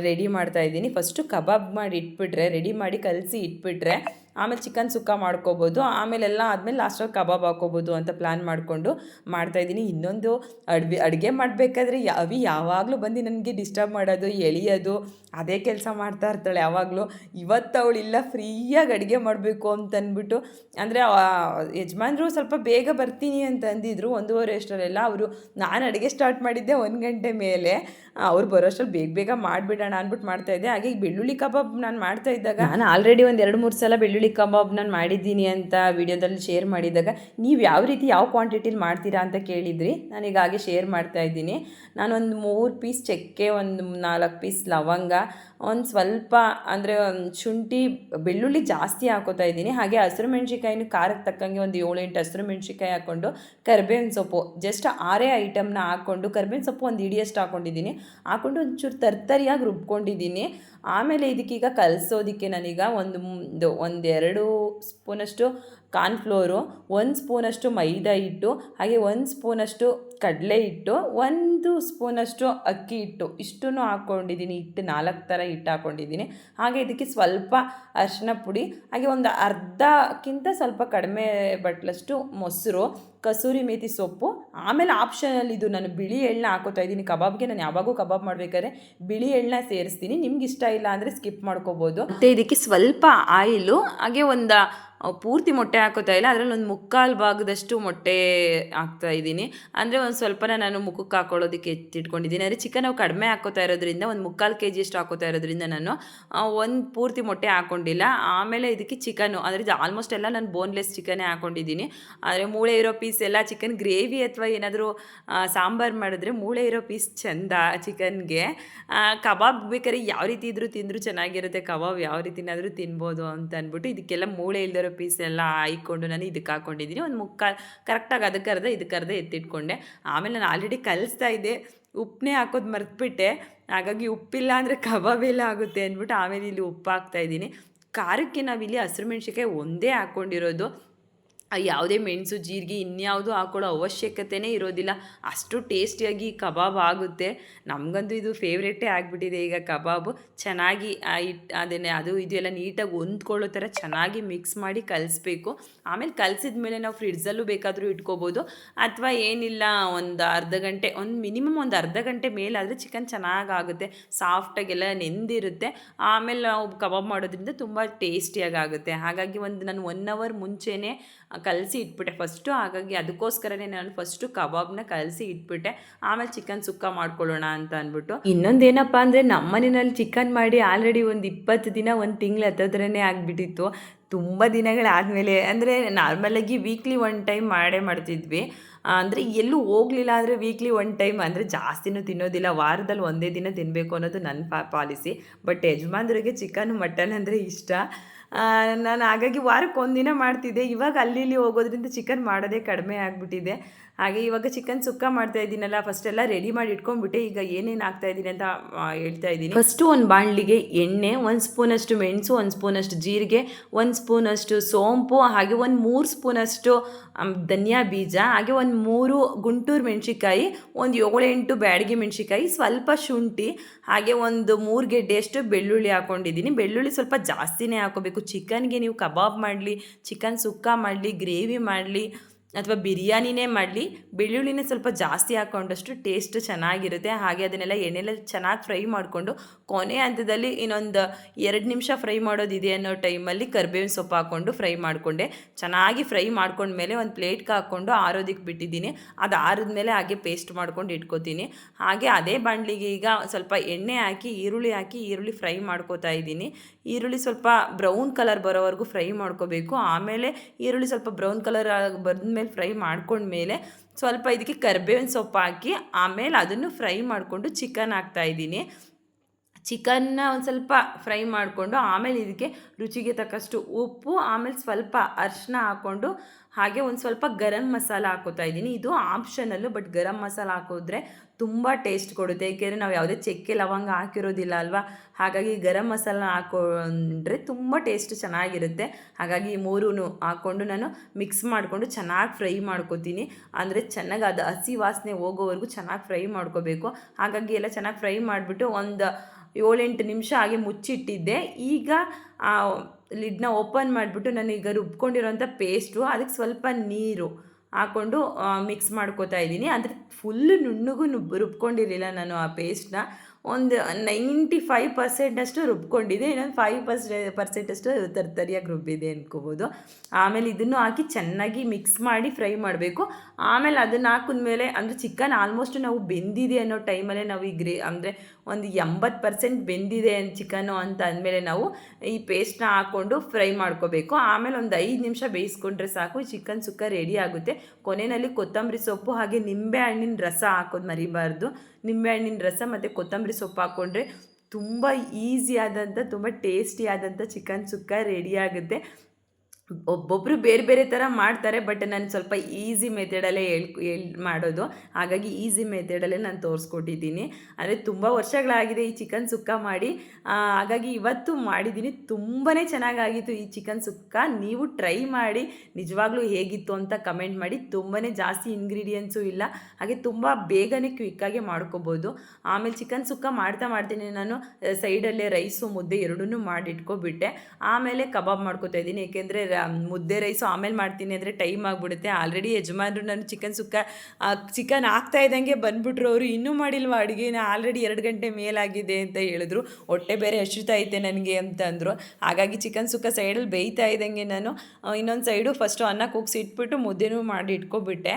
ರೆಡಿ ಮಾಡ್ತಾ ಇದ್ದೀನಿ. ಫಸ್ಟು ಕಬಾಬ್ ಮಾಡಿ ಇಟ್ಬಿಟ್ರೆ ರೆಡಿ ಮಾಡಿ ಕಲಸಿ ಇಟ್ಬಿಟ್ರೆ, ಆಮೇಲೆ ಚಿಕನ್ ಸುಕ್ಕ ಮಾಡ್ಕೋಬೋದು. ಆಮೇಲೆಲ್ಲ ಆದಮೇಲೆ ಲಾಸ್ಟಲ್ಲಿ ಕಬಾಬ್ ಹಾಕೋಬೋದು ಅಂತ ಪ್ಲ್ಯಾನ್ ಮಾಡಿಕೊಂಡು ಮಾಡ್ತಾಯಿದ್ದೀನಿ ಇನ್ನೊಂದು ಅಡ್ವಿ ಅಡುಗೆ ಮಾಡಬೇಕಾದ್ರೆ ಅವಿ ಯಾವಾಗಲೂ ಬಂದು ನನಗೆ ಡಿಸ್ಟರ್ಬ್ ಮಾಡೋದು, ಎಳಿಯೋದು, ಅದೇ ಕೆಲಸ ಮಾಡ್ತಾ ಇರ್ತಾಳೆ ಯಾವಾಗಲೂ. ಇವತ್ತು ಅವಳು ಇಲ್ಲ, ಫ್ರೀಯಾಗಿ ಅಡುಗೆ ಮಾಡಬೇಕು ಅಂತಂದ್ಬಿಟ್ಟು ಅಂದರೆ ಯಜಮಾನ್ರು ಸ್ವಲ್ಪ ಬೇಗ ಬರ್ತೀನಿ ಅಂತ ಅಂದಿದ್ರು. ಒಂದೂವರೆ ಅಷ್ಟರಲ್ಲೆಲ್ಲ ಅವರು, ನಾನು ಅಡುಗೆ ಸ್ಟಾರ್ಟ್ ಮಾಡಿದ್ದೆ ಒಂದು ಗಂಟೆ ಮೇಲೆ. ಅವ್ರು ಬರೋಷ್ಟಲ್ಲಿ ಬೇಗ ಬೇಗ ಮಾಡಿಬಿಡೋಣ ಅಂದ್ಬಿಟ್ಟು ಮಾಡ್ತಾ ಇದ್ದೆ. ಹಾಗೆ ಬೆಳ್ಳುಳ್ಳಿ ಕಬಾಬ್ ನಾನು ಮಾಡ್ತಾ ಇದ್ದಾಗ ನಾನು ಆಲ್ರೆಡಿ ಒಂದು ಎರಡು ಮೂರು ಸಲ ಬೆಳ್ಳುಳ್ಳಿ ಕಬಾಬ್ ನಾನು ಮಾಡಿದ್ದೀನಿ ಅಂತ ವಿಡಿಯೋದಲ್ಲಿ ಶೇರ್ ಮಾಡಿದಾಗ ನೀವು ಯಾವ ರೀತಿ ಯಾವ ಕ್ವಾಂಟಿಟಿಲಿ ಮಾಡ್ತೀರಾ ಅಂತ ಕೇಳಿದ್ರಿ. ನಾನೀಗ ಹಾಗೆ ಶೇರ್ ಮಾಡ್ತಾ ಇದ್ದೀನಿ. ನಾನೊಂದು ಮೂರು ಪೀಸ್ ಚಕ್ಕೆ, ಒಂದು ನಾಲ್ಕು ಪೀಸ್ ಲವಂಗ, ಒಂದು ಸ್ವಲ್ಪ ಅಂದರೆ ಶುಂಠಿ, ಬೆಳ್ಳುಳ್ಳಿ ಜಾಸ್ತಿ ಹಾಕೋತಾ ಇದ್ದೀನಿ. ಹಾಗೆ ಹಸಿರು ಮೆಣಸಿಕಾಯಿನ ಖಾರಕ್ಕೆ ತಕ್ಕಂಗೆ ಒಂದು ಏಳೆಂಟು ಹಸಿರು ಮೆಣಸಿಕಾಯಿ ಹಾಕ್ಕೊಂಡು ಕರ್ಬೇವಿನ ಸೊಪ್ಪು ಜಸ್ಟ್ ಆರೇ ಐಟಮ್ನ ಹಾಕ್ಕೊಂಡು ಕರ್ಬೇವಿನ ಸೊಪ್ಪು ಒಂದು ಇಡಿಯಷ್ಟು ಹಾಕ್ಕೊಂಡಿದ್ದೀನಿ ಹಾಕ್ಕೊಂಡು ಒಂಚೂರು ತರ್ತರಿಯಾಗಿ ರುಬ್ಕೊಂಡಿದ್ದೀನಿ. ಆಮೇಲೆ ಇದಕ್ಕೀಗ ಕಲಸೋದಕ್ಕೆ ನಾನೀಗ ಒಂದು ಒಂದೆರಡು ಸ್ಪೂನಷ್ಟು ಕಾರ್ನ್ಫ್ಲೋರು, ಒಂದು ಸ್ಪೂನಷ್ಟು ಮೈದಾ ಹಿಟ್ಟು, ಹಾಗೆ ಒಂದು ಸ್ಪೂನಷ್ಟು ಕಡಲೆ ಹಿಟ್ಟು, ಒಂದು ಸ್ಪೂನಷ್ಟು ಅಕ್ಕಿ ಹಿಟ್ಟು ಇಷ್ಟೂ ಹಾಕ್ಕೊಂಡಿದ್ದೀನಿ ಹಿಟ್ಟು ನಾಲ್ಕು ಥರ ಹಿಟ್ಟು ಹಾಕ್ಕೊಂಡಿದ್ದೀನಿ ಹಾಗೆ ಇದಕ್ಕೆ ಸ್ವಲ್ಪ ಅರಿಶಿನ ಪುಡಿ, ಹಾಗೆ ಒಂದು ಅರ್ಧಕ್ಕಿಂತ ಸ್ವಲ್ಪ ಕಡಿಮೆ ಬಟ್ಲಷ್ಟು ಮೊಸರು, ಕಸೂರಿ ಮೇಥಿ ಸೊಪ್ಪು ಆಮೇಲೆ ಆಪ್ಷನಲ್ಲಿ ಇದು ನಾನು ಬಿಳಿ ಎಳ್ಳನ್ನ ಹಾಕೋತಾ ಇದ್ದೀನಿ. ಕಬಾಬ್ಗೆ ನಾನು ಯಾವಾಗೂ ಕಬಾಬ್ ಮಾಡಬೇಕಾದ್ರೆ ಬಿಳಿ ಎಳ್ಳನ್ನ ಸೇರಿಸ್ತೀನಿ. ನಿಮ್ಗೆ ಇಷ್ಟ ಇಲ್ಲ ಅಂದರೆ ಸ್ಕಿಪ್ ಮಾಡ್ಕೋಬೋದು. ಮತ್ತು ಇದಕ್ಕೆ ಸ್ವಲ್ಪ ಆಯಿಲು, ಹಾಗೆ ಒಂದು ಪೂರ್ತಿ ಮೊಟ್ಟೆ ಹಾಕೋತಾ ಇಲ್ಲ. ಅದರಲ್ಲಿ ಒಂದು ಮುಕ್ಕಾಲು ಭಾಗದಷ್ಟು ಮೊಟ್ಟೆ ಹಾಕ್ತಾ ಇದ್ದೀನಿ. ಅಂದರೆ ಒಂದು ಸ್ವಲ್ಪನ ನಾನು ಮುಖಕ್ಕೆ ಹಾಕೊಳ್ಳೋದಕ್ಕೆ ಎತ್ತಿಟ್ಕೊಂಡಿದ್ದೀನಿ. ಅಂದರೆ ಚಿಕನ್ ನಾವು ಕಡಿಮೆ ಹಾಕೋತಾ ಇರೋದ್ರಿಂದ, ಒಂದು ಮುಕ್ಕಾಲು ಕೆ ಜಿಯಷ್ಟು ಹಾಕೋತಾ ಇರೋದ್ರಿಂದ ನಾನು ಒಂದು ಪೂರ್ತಿ ಮೊಟ್ಟೆ ಹಾಕೊಂಡಿಲ್ಲ. ಆಮೇಲೆ ಇದಕ್ಕೆ ಚಿಕನ್ನು ಅಂದರೆ ಆಲ್ಮೋಸ್ಟ್ ಎಲ್ಲ ನಾನು ಬೋನ್ಲೆಸ್ ಚಿಕನ್ನೇ ಹಾಕೊಂಡಿದ್ದೀನಿ. ಆದರೆ ಮೂಳೆ ಇರೋ ಪೀಸ್ ಎಲ್ಲ ಚಿಕನ್ ಗ್ರೇವಿ ಅಥವಾ ಏನಾದರೂ ಸಾಂಬಾರು ಮಾಡಿದ್ರೆ ಮೂಳೆ ಇರೋ ಪೀಸ್ ಚೆಂದ ಚಿಕನ್ಗೆ. ಕಬಾಬ್ ಬೇಕಾದ್ರೆ ಯಾವ ರೀತಿ ಇದ್ರೂ ತಿಂದರೂ ಚೆನ್ನಾಗಿರುತ್ತೆ. ಕಬಾಬ್ ಯಾವ ರೀತಿನಾದರೂ ತಿನ್ಬೋದು ಅಂತ ಅಂದ್ಬಿಟ್ಟು ಇದಕ್ಕೆಲ್ಲ ಮೂಳೆ ಇಲ್ದಿರೋ ಪೀಸ್ ಎಲ್ಲ ಹಾಯ್ಕೊಂಡು ನಾನು ಇದಕ್ಕೆ ಹಾಕೊಂಡಿದ್ದೀನಿ ಒಂದು ಮುಕ್ಕಾಲು ಕರೆಕ್ಟಾಗಿ ಅದಕ್ಕೆ ಅರ್ಧ, ಇದಕ್ಕೆ ಅರ್ಧ ಎತ್ತಿಟ್ಕೊಂಡೆ. ಆಮೇಲೆ ನಾನು ಆಲ್ರೆಡಿ ಕಲಿಸ್ತಾ ಇದ್ದೆ. ಉಪ್ಪನ್ನೇ ಹಾಕೋದು ಮರ್ತ್ಬಿಟ್ಟೆ. ಹಾಗಾಗಿ ಉಪ್ಪಿಲ್ಲ ಅಂದರೆ ಕಬಾಬ್ ಎಲ್ಲ ಆಗುತ್ತೆ ಅಂದ್ಬಿಟ್ಟು ಆಮೇಲೆ ಇಲ್ಲಿ ಉಪ್ಪು ಹಾಕ್ತಾಯಿದ್ದೀನಿ ಖಾರಕ್ಕೆ ನಾವಿಲ್ಲಿ ಹಸಿರು ಮೆಣಸಿಕಾಯಿ ಒಂದೇ ಹಾಕ್ಕೊಂಡಿರೋದು. ಯಾವುದೇ ಮೆಣಸು, ಜೀರಿಗೆ ಇನ್ಯಾವುದು ಹಾಕೊಳ್ಳೋ ಅವಶ್ಯಕತೆಯೇ ಇರೋದಿಲ್ಲ. ಅಷ್ಟು ಟೇಸ್ಟಿಯಾಗಿ ಕಬಾಬ್ ಆಗುತ್ತೆ. ನಮಗಂತೂ ಇದು ಫೇವ್ರೇಟೇ ಆಗಿಬಿಟ್ಟಿದೆ ಈಗ ಕಬಾಬು. ಚೆನ್ನಾಗಿ ಅದನ್ನೇ, ಅದು ಇದು ಎಲ್ಲ ನೀಟಾಗಿ ಹೊಂದ್ಕೊಳ್ಳೋ ಥರ ಚೆನ್ನಾಗಿ ಮಿಕ್ಸ್ ಮಾಡಿ ಕಲಿಸ್ಬೇಕು. ಆಮೇಲೆ ಕಲಿಸಿದ ಮೇಲೆ ನಾವು ಫ್ರಿಡ್ಜಲ್ಲೂ ಬೇಕಾದರೂ ಇಟ್ಕೋಬೋದು. ಅಥವಾ ಏನಿಲ್ಲ, ಒಂದು ಅರ್ಧ ಗಂಟೆ, ಒಂದು ಮಿನಿಮಮ್ ಒಂದು ಅರ್ಧ ಗಂಟೆ ಮೇಲಾದರೆ ಚಿಕನ್ ಚೆನ್ನಾಗಾಗುತ್ತೆ. ಸಾಫ್ಟಾಗೆಲ್ಲ ನೆಂದಿರುತ್ತೆ. ಆಮೇಲೆ ನಾವು ಕಬಾಬ್ ಮಾಡೋದ್ರಿಂದ ತುಂಬ ಟೇಸ್ಟಿಯಾಗಿ ಆಗುತ್ತೆ ಹಾಗಾಗಿ ಒಂದು ನಾನು ಒನ್ ಅವರ್ ಮುಂಚೆನೇ ಕಲಸಿ ಇಟ್ಬಿಟ್ಟೆ. ಫಸ್ಟು ಹಾಗಾಗಿ ಅದಕ್ಕೋಸ್ಕರನೇ ನಾನು ಫಸ್ಟು ಕಬಾಬ್ನ ಕಲಸಿ ಇಟ್ಬಿಟ್ಟೆ. ಆಮೇಲೆ ಚಿಕನ್ ಸುಕ್ಕ ಮಾಡ್ಕೊಳ್ಳೋಣ ಅಂತ ಅಂದ್ಬಿಟ್ಟು. ಇನ್ನೊಂದೇನಪ್ಪ ಅಂದರೆ ಮನೆಯಲ್ಲಿ ಚಿಕನ್ ಮಾಡಿ ಆಲ್ರೆಡಿ ಒಂದು ಇಪ್ಪತ್ತು ದಿನ, ಒಂದು ತಿಂಗಳು ಹತ್ತದ್ರೇ ಆಗಿಬಿಟ್ಟಿತ್ತು. ತುಂಬ ದಿನಗಳಾದಮೇಲೆ ಅಂದರೆ ನಾರ್ಮಲಾಗಿ ವೀಕ್ಲಿ ಒನ್ ಟೈಮ್ ಮಾಡೇ ಮಾಡ್ತಿದ್ವಿ. ಅಂದರೆ ಎಲ್ಲೂ ಹೋಗಲಿಲ್ಲ ಅಂದರೆ ವೀಕ್ಲಿ ಒನ್ ಟೈಮ್ ಅಂದರೆ ಜಾಸ್ತಿನೂ ತಿನ್ನೋದಿಲ್ಲ. ವಾರದಲ್ಲಿ ಒಂದೇ ದಿನ ತಿನ್ನಬೇಕು ಅನ್ನೋದು ನನ್ನ ಪಾಲಿಸಿ. ಬಟ್ ಯಜಮಾನ್ರಿಗೆ ಚಿಕನ್, ಮಟನ್ ಅಂದರೆ ಇಷ್ಟ. ನಾನು ಹಾಗಾಗಿ ವಾರಕ್ಕೆ ಒಂದಿನ ಮಾಡ್ತಿದ್ದೆ. ಇವಾಗ ಅಲ್ಲಿ ಇಲ್ಲಿ ಹೋಗೋದ್ರಿಂದ ಚಿಕನ್ ಮಾಡೋದೇ ಕಡಿಮೆ ಆಗಿಬಿಟ್ಟಿದೆ. ಹಾಗೆ ಇವಾಗ ಚಿಕನ್ ಸುಕ್ಕ ಮಾಡ್ತಾ ಇದ್ದೀನಲ್ಲ ಫಸ್ಟ್ ಎಲ್ಲ ರೆಡಿ ಮಾಡಿ ಇಟ್ಕೊಂಡ್ಬಿಟ್ಟೆ. ಈಗ ಏನೇನು ಆಗ್ತಾ ಇದ್ದೀನಿ ಅಂತ ಹೇಳ್ತಾ ಇದ್ದೀನಿ. ಫಸ್ಟು ಒಂದು ಬಾಣಲಿಗೆ ಎಣ್ಣೆ, ಒಂದು ಸ್ಪೂನಷ್ಟು ಮೆಣಸು, ಒಂದು ಸ್ಪೂನಷ್ಟು ಜೀರಿಗೆ, ಒಂದು ಸ್ಪೂನಷ್ಟು ಸೋಂಪು, ಹಾಗೆ ಒಂದು ಮೂರು ಸ್ಪೂನಷ್ಟು ಧನಿಯಾ ಬೀಜ, ಹಾಗೆ ಒಂದು ಮೂರು ಗುಂಟೂರು ಮೆಣಸಿಕಾಯಿ ಒಂದು ಏಳೆಂಟು ಬ್ಯಾಡಗಿ ಮೆಣಸಿಕಾಯಿ ಸ್ವಲ್ಪ ಶುಂಠಿ, ಹಾಗೆ ಒಂದು ಮೂರು ಗೆಡ್ಡೆಯಷ್ಟು ಬೆಳ್ಳುಳ್ಳಿ ಹಾಕ್ಕೊಂಡಿದ್ದೀನಿ ಬೆಳ್ಳುಳ್ಳಿ ಸ್ವಲ್ಪ ಜಾಸ್ತಿನೇ ಹಾಕೋಬೇಕು ಚಿಕನ್ಗೆ ನೀವು ಕಬಾಬ್ ಮಾಡಲಿ, ಚಿಕನ್ ಸುಕ್ಕ ಮಾಡಲಿ, ಗ್ರೇವಿ ಮಾಡಲಿ ಅಥವಾ ಬಿರಿಯಾನಿನೇ ಮಾಡಲಿ, ಬೆಳ್ಳುಳ್ಳಿನೇ ಸ್ವಲ್ಪ ಜಾಸ್ತಿ ಹಾಕ್ಕೊಂಡಷ್ಟು ಟೇಸ್ಟ್ ಚೆನ್ನಾಗಿರುತ್ತೆ. ಹಾಗೆ ಅದನ್ನೆಲ್ಲ ಎಣ್ಣೆಲ್ಲ ಚೆನ್ನಾಗಿ ಫ್ರೈ ಮಾಡಿಕೊಂಡು, ಕೊನೆ ಹಂತದಲ್ಲಿ ಇನ್ನೊಂದು ಎರಡು ನಿಮಿಷ ಫ್ರೈ ಮಾಡೋದಿದೆ ಅನ್ನೋ ಟೈಮಲ್ಲಿ ಕರ್ಬೇವಿನ ಸೊಪ್ಪು ಹಾಕ್ಕೊಂಡು ಫ್ರೈ ಮಾಡಿಕೊಂಡೆ. ಚೆನ್ನಾಗಿ ಫ್ರೈ ಮಾಡ್ಕೊಂಡ್ಮೇಲೆ ಒಂದು ಪ್ಲೇಟ್ಗೆ ಹಾಕ್ಕೊಂಡು ಆರೋದಕ್ಕೆ ಬಿಟ್ಟಿದ್ದೀನಿ. ಅದು ಆರಿದ್ಮೇಲೆ ಹಾಗೆ ಪೇಸ್ಟ್ ಮಾಡ್ಕೊಂಡು ಇಟ್ಕೋತೀನಿ. ಹಾಗೆ ಅದೇ ಬಾಣಲಿಗೆ ಈಗ ಸ್ವಲ್ಪ ಎಣ್ಣೆ ಹಾಕಿ, ಈರುಳ್ಳಿ ಹಾಕಿ, ಈರುಳ್ಳಿ ಫ್ರೈ ಮಾಡ್ಕೋತಾ ಇದ್ದೀನಿ. ಈರುಳ್ಳಿ ಸ್ವಲ್ಪ ಬ್ರೌನ್ ಕಲರ್ ಬರೋವರೆಗೂ ಫ್ರೈ ಮಾಡ್ಕೋಬೇಕು. ಆಮೇಲೆ ಈರುಳ್ಳಿ ಸ್ವಲ್ಪ ಬ್ರೌನ್ ಕಲರ್ ಬಂದಮೇಲೆ ಫ್ರೈ ಮಾಡ್ಕೊಂಡ್ಮೇಲೆ ಸ್ವಲ್ಪ ಇದಕ್ಕೆ ಕರ್ಬೇವಿನ ಸೊಪ್ಪು ಹಾಕಿ, ಆಮೇಲೆ ಅದನ್ನು ಫ್ರೈ ಮಾಡಿಕೊಂಡು ಚಿಕನ್ ಹಾಕ್ತಾಯಿದ್ದೀನಿ ಚಿಕನ್ನ ಒಂದು ಸ್ವಲ್ಪ ಫ್ರೈ ಮಾಡಿಕೊಂಡು, ಆಮೇಲೆ ಇದಕ್ಕೆ ರುಚಿಗೆ ತಕ್ಕಷ್ಟು ಉಪ್ಪು, ಆಮೇಲೆ ಸ್ವಲ್ಪ ಅರಿಶಿನ ಹಾಕ್ಕೊಂಡು ಹಾಗೆ ಒಂದು ಸ್ವಲ್ಪ ಗರಂ ಮಸಾಲ ಹಾಕೋತಾ ಇದ್ದೀನಿ. ಇದು ಆಪ್ಷನಲ್ಲು ಬಟ್ ಗರಂ ಮಸಾಲ ಹಾಕೋದ್ರೆ ತುಂಬ ಟೇಸ್ಟ್ ಕೊಡುತ್ತೆ. ಏಕೆಂದರೆ ನಾವು ಯಾವುದೇ ಚಕ್ಕೆ, ಲವಂಗ ಹಾಕಿರೋದಿಲ್ಲ ಅಲ್ವಾ? ಹಾಗಾಗಿ ಗರಂ ಮಸಾಲ ಹಾಕೊಂಡ್ರೆ ತುಂಬ ಟೇಸ್ಟ್ ಚೆನ್ನಾಗಿರುತ್ತೆ. ಹಾಗಾಗಿ ಈ ಮೂರೂ ಹಾಕ್ಕೊಂಡು ನಾನು ಮಿಕ್ಸ್ ಮಾಡಿಕೊಂಡು ಚೆನ್ನಾಗಿ ಫ್ರೈ ಮಾಡ್ಕೊತೀನಿ. ಅಂದರೆ ಚೆನ್ನಾಗಿ ಅದು ಹಸಿ ವಾಸನೆ ಹೋಗೋವರೆಗೂ ಚೆನ್ನಾಗಿ ಫ್ರೈ ಮಾಡ್ಕೋಬೇಕು. ಹಾಗಾಗಿ ಎಲ್ಲ ಚೆನ್ನಾಗಿ ಫ್ರೈ ಮಾಡಿಬಿಟ್ಟು ಒಂದು ಏಳೆಂಟು ನಿಮಿಷ ಹಾಗೆ ಮುಚ್ಚಿಟ್ಟಿದ್ದೆ. ಈಗ ಲಿಡ್ನ ಓಪನ್ ಮಾಡಿಬಿಟ್ಟು ನಾನು ಈಗ ರುಬ್ಕೊಂಡಿರೋಂಥ ಪೇಸ್ಟು, ಅದಕ್ಕೆ ಸ್ವಲ್ಪ ನೀರು ಹಾಕ್ಕೊಂಡು ಮಿಕ್ಸ್ ಮಾಡ್ಕೋತಾ ಇದ್ದೀನಿ. ಅಂದರೆ ಫುಲ್ಲು ನುಣ್ಣಗೂ ನುಬ್, ರುಬ್ಕೊಂಡಿರಲಿಲ್ಲ ನಾನು ಆ ಪೇಸ್ಟ್ನ. ಒಂದು ನೈಂಟಿ ಫೈವ್ ಪರ್ಸೆಂಟಷ್ಟು ರುಬ್ಕೊಂಡಿದೆ ಇನ್ನೊಂದು ಫೈವ್ ಪರ್ಸೆ ಪರ್ಸೆಂಟಷ್ಟು ತರ್ತರಿಯಾಗಿ ರುಬ್ಬಿದೆ ಅಂದ್ಕೋಬೋದು ಆಮೇಲೆ ಇದನ್ನು ಹಾಕಿ ಚೆನ್ನಾಗಿ ಮಿಕ್ಸ್ ಮಾಡಿ ಫ್ರೈ ಮಾಡಬೇಕು. ಆಮೇಲೆ ಅದನ್ನು ಹಾಕಿದ್ಮೇಲೆ, ಅಂದರೆ ಚಿಕನ್ ಆಲ್ಮೋಸ್ಟ್ ನಾವು ಬೆಂದಿದೆ ಅನ್ನೋ ಟೈಮಲ್ಲೇ ನಾವು ಈ ಗ್ರೇ, ಅಂದರೆ ಒಂದು ಎಂಬತ್ತು ಪರ್ಸೆಂಟ್ ಬೆಂದಿದೆ ಚಿಕನು ಅಂತ ಅಂದಮೇಲೆ ನಾವು ಈ ಪೇಸ್ಟ್ನ ಹಾಕ್ಕೊಂಡು ಫ್ರೈ ಮಾಡ್ಕೋಬೇಕು. ಆಮೇಲೆ ಒಂದು ಐದು ನಿಮಿಷ ಬೇಯಿಸ್ಕೊಂಡ್ರೆ ಸಾಕು, ಚಿಕನ್ ಸುಕ್ಕ ರೆಡಿ ಆಗುತ್ತೆ. ಕೊನೆಯಲ್ಲಿ ಕೊತ್ತಂಬರಿ ಸೊಪ್ಪು ಹಾಗೆ ನಿಂಬೆ ಹಣ್ಣಿನ ರಸ ಹಾಕೋದು ಮರಿಬಾರ್ದು. ನಿಂಬೆಹಣ್ಣಿನ ರಸ ಮತ್ತು ಕೊತ್ತಂಬರಿ ಸೊಪ್ಪು ಹಾಕ್ಕೊಂಡ್ರೆ ತುಂಬ ಈಸಿ ಆದಂಥ ತುಂಬ ಟೇಸ್ಟಿ ಆದಂಥ ಚಿಕನ್ ಸುಕ್ಕ ರೆಡಿ ಆಗುತ್ತೆ. ಒಬ್ಬೊಬ್ಬರು ಬೇರೆ ಬೇರೆ ಥರ ಮಾಡ್ತಾರೆ, ಬಟ್ ನಾನು ಸ್ವಲ್ಪ ಈಸಿ ಮೆಥಡಲ್ಲೇ ಹೇಳ್ ಹೇಳ್ ಮಾಡೋದು. ಹಾಗಾಗಿ ಈಸಿ ಮೆಥಡಲ್ಲೇ ನಾನು ತೋರಿಸ್ಕೊಟ್ಟಿದ್ದೀನಿ. ಅಂದರೆ ತುಂಬ ವರ್ಷಗಳಾಗಿದೆ ಈ ಚಿಕನ್ ಸುಕ್ಕ ಮಾಡಿ. ಹಾಗಾಗಿ ಇವತ್ತು ಮಾಡಿದ್ದೀನಿ. ತುಂಬಾ ಚೆನ್ನಾಗಾಗಿತ್ತು ಈ ಚಿಕನ್ ಸುಕ್ಕ. ನೀವು ಟ್ರೈ ಮಾಡಿ. ನಿಜವಾಗ್ಲೂ ಹೇಗಿತ್ತು ಅಂತ ಕಮೆಂಟ್ ಮಾಡಿ. ತುಂಬಾ ಜಾಸ್ತಿ ಇಂಗ್ರೀಡಿಯೆಂಟ್ಸು ಇಲ್ಲ. ಹಾಗೆ ತುಂಬ ಬೇಗನೆ ಕ್ವಿಕ್ಕಾಗಿ ಮಾಡ್ಕೋಬೋದು. ಆಮೇಲೆ ಚಿಕನ್ ಸುಕ್ಕ ಮಾಡ್ತಾ ಮಾಡ್ತೀನಿ ನಾನು. ಸೈಡಲ್ಲೇ ರೈಸು ಮುದ್ದೆ ಎರಡೂ ಮಾಡಿಟ್ಕೊಬಿಟ್ಟೆ. ಆಮೇಲೆ ಕಬಾಬ್ ಮಾಡ್ಕೋತಾ ಇದ್ದೀನಿ. ಏಕೆಂದರೆ ಮುದ್ದೆ ರೈಸು ಆಮೇಲೆ ಮಾಡ್ತೀನಿ ಅಂದರೆ ಟೈಮ್ ಆಗಿಬಿಡುತ್ತೆ. ಆಲ್ರೆಡಿ ಯಜಮಾನರು ನಾನು ಚಿಕನ್ ಸುಕ್ಕ ಚಿಕನ್ ಆಗ್ತಾ ಇದ್ದಂಗೆ ಬಂದುಬಿಟ್ರು ಅವರು. ಇನ್ನೂ ಮಾಡಿಲ್ವ ಅಡುಗೆನ? ಆಲ್ರೆಡಿ ಎರಡು ಗಂಟೆ ಮೇಲಾಗಿದೆ ಅಂತ ಹೇಳಿದ್ರು. ಹೊಟ್ಟೆ ಬೇರೆ ಹಸಿತಾ ಐತೆ ನನಗೆ ಅಂತ ಅಂದರು. ಹಾಗಾಗಿ ಚಿಕನ್ ಸುಕ್ಕ ಸೈಡಲ್ಲಿ ಬೇಯ್ತಾ ಇದ್ದಂಗೆ ನಾನು ಇನ್ನೊಂದು ಸೈಡು ಫಸ್ಟು ಅನ್ನ ಕೂಗ್ಸಿ ಇಟ್ಬಿಟ್ಟು ಮುದ್ದೆನೂ ಮಾಡಿ ಇಟ್ಕೊಬಿಟ್ಟೆ.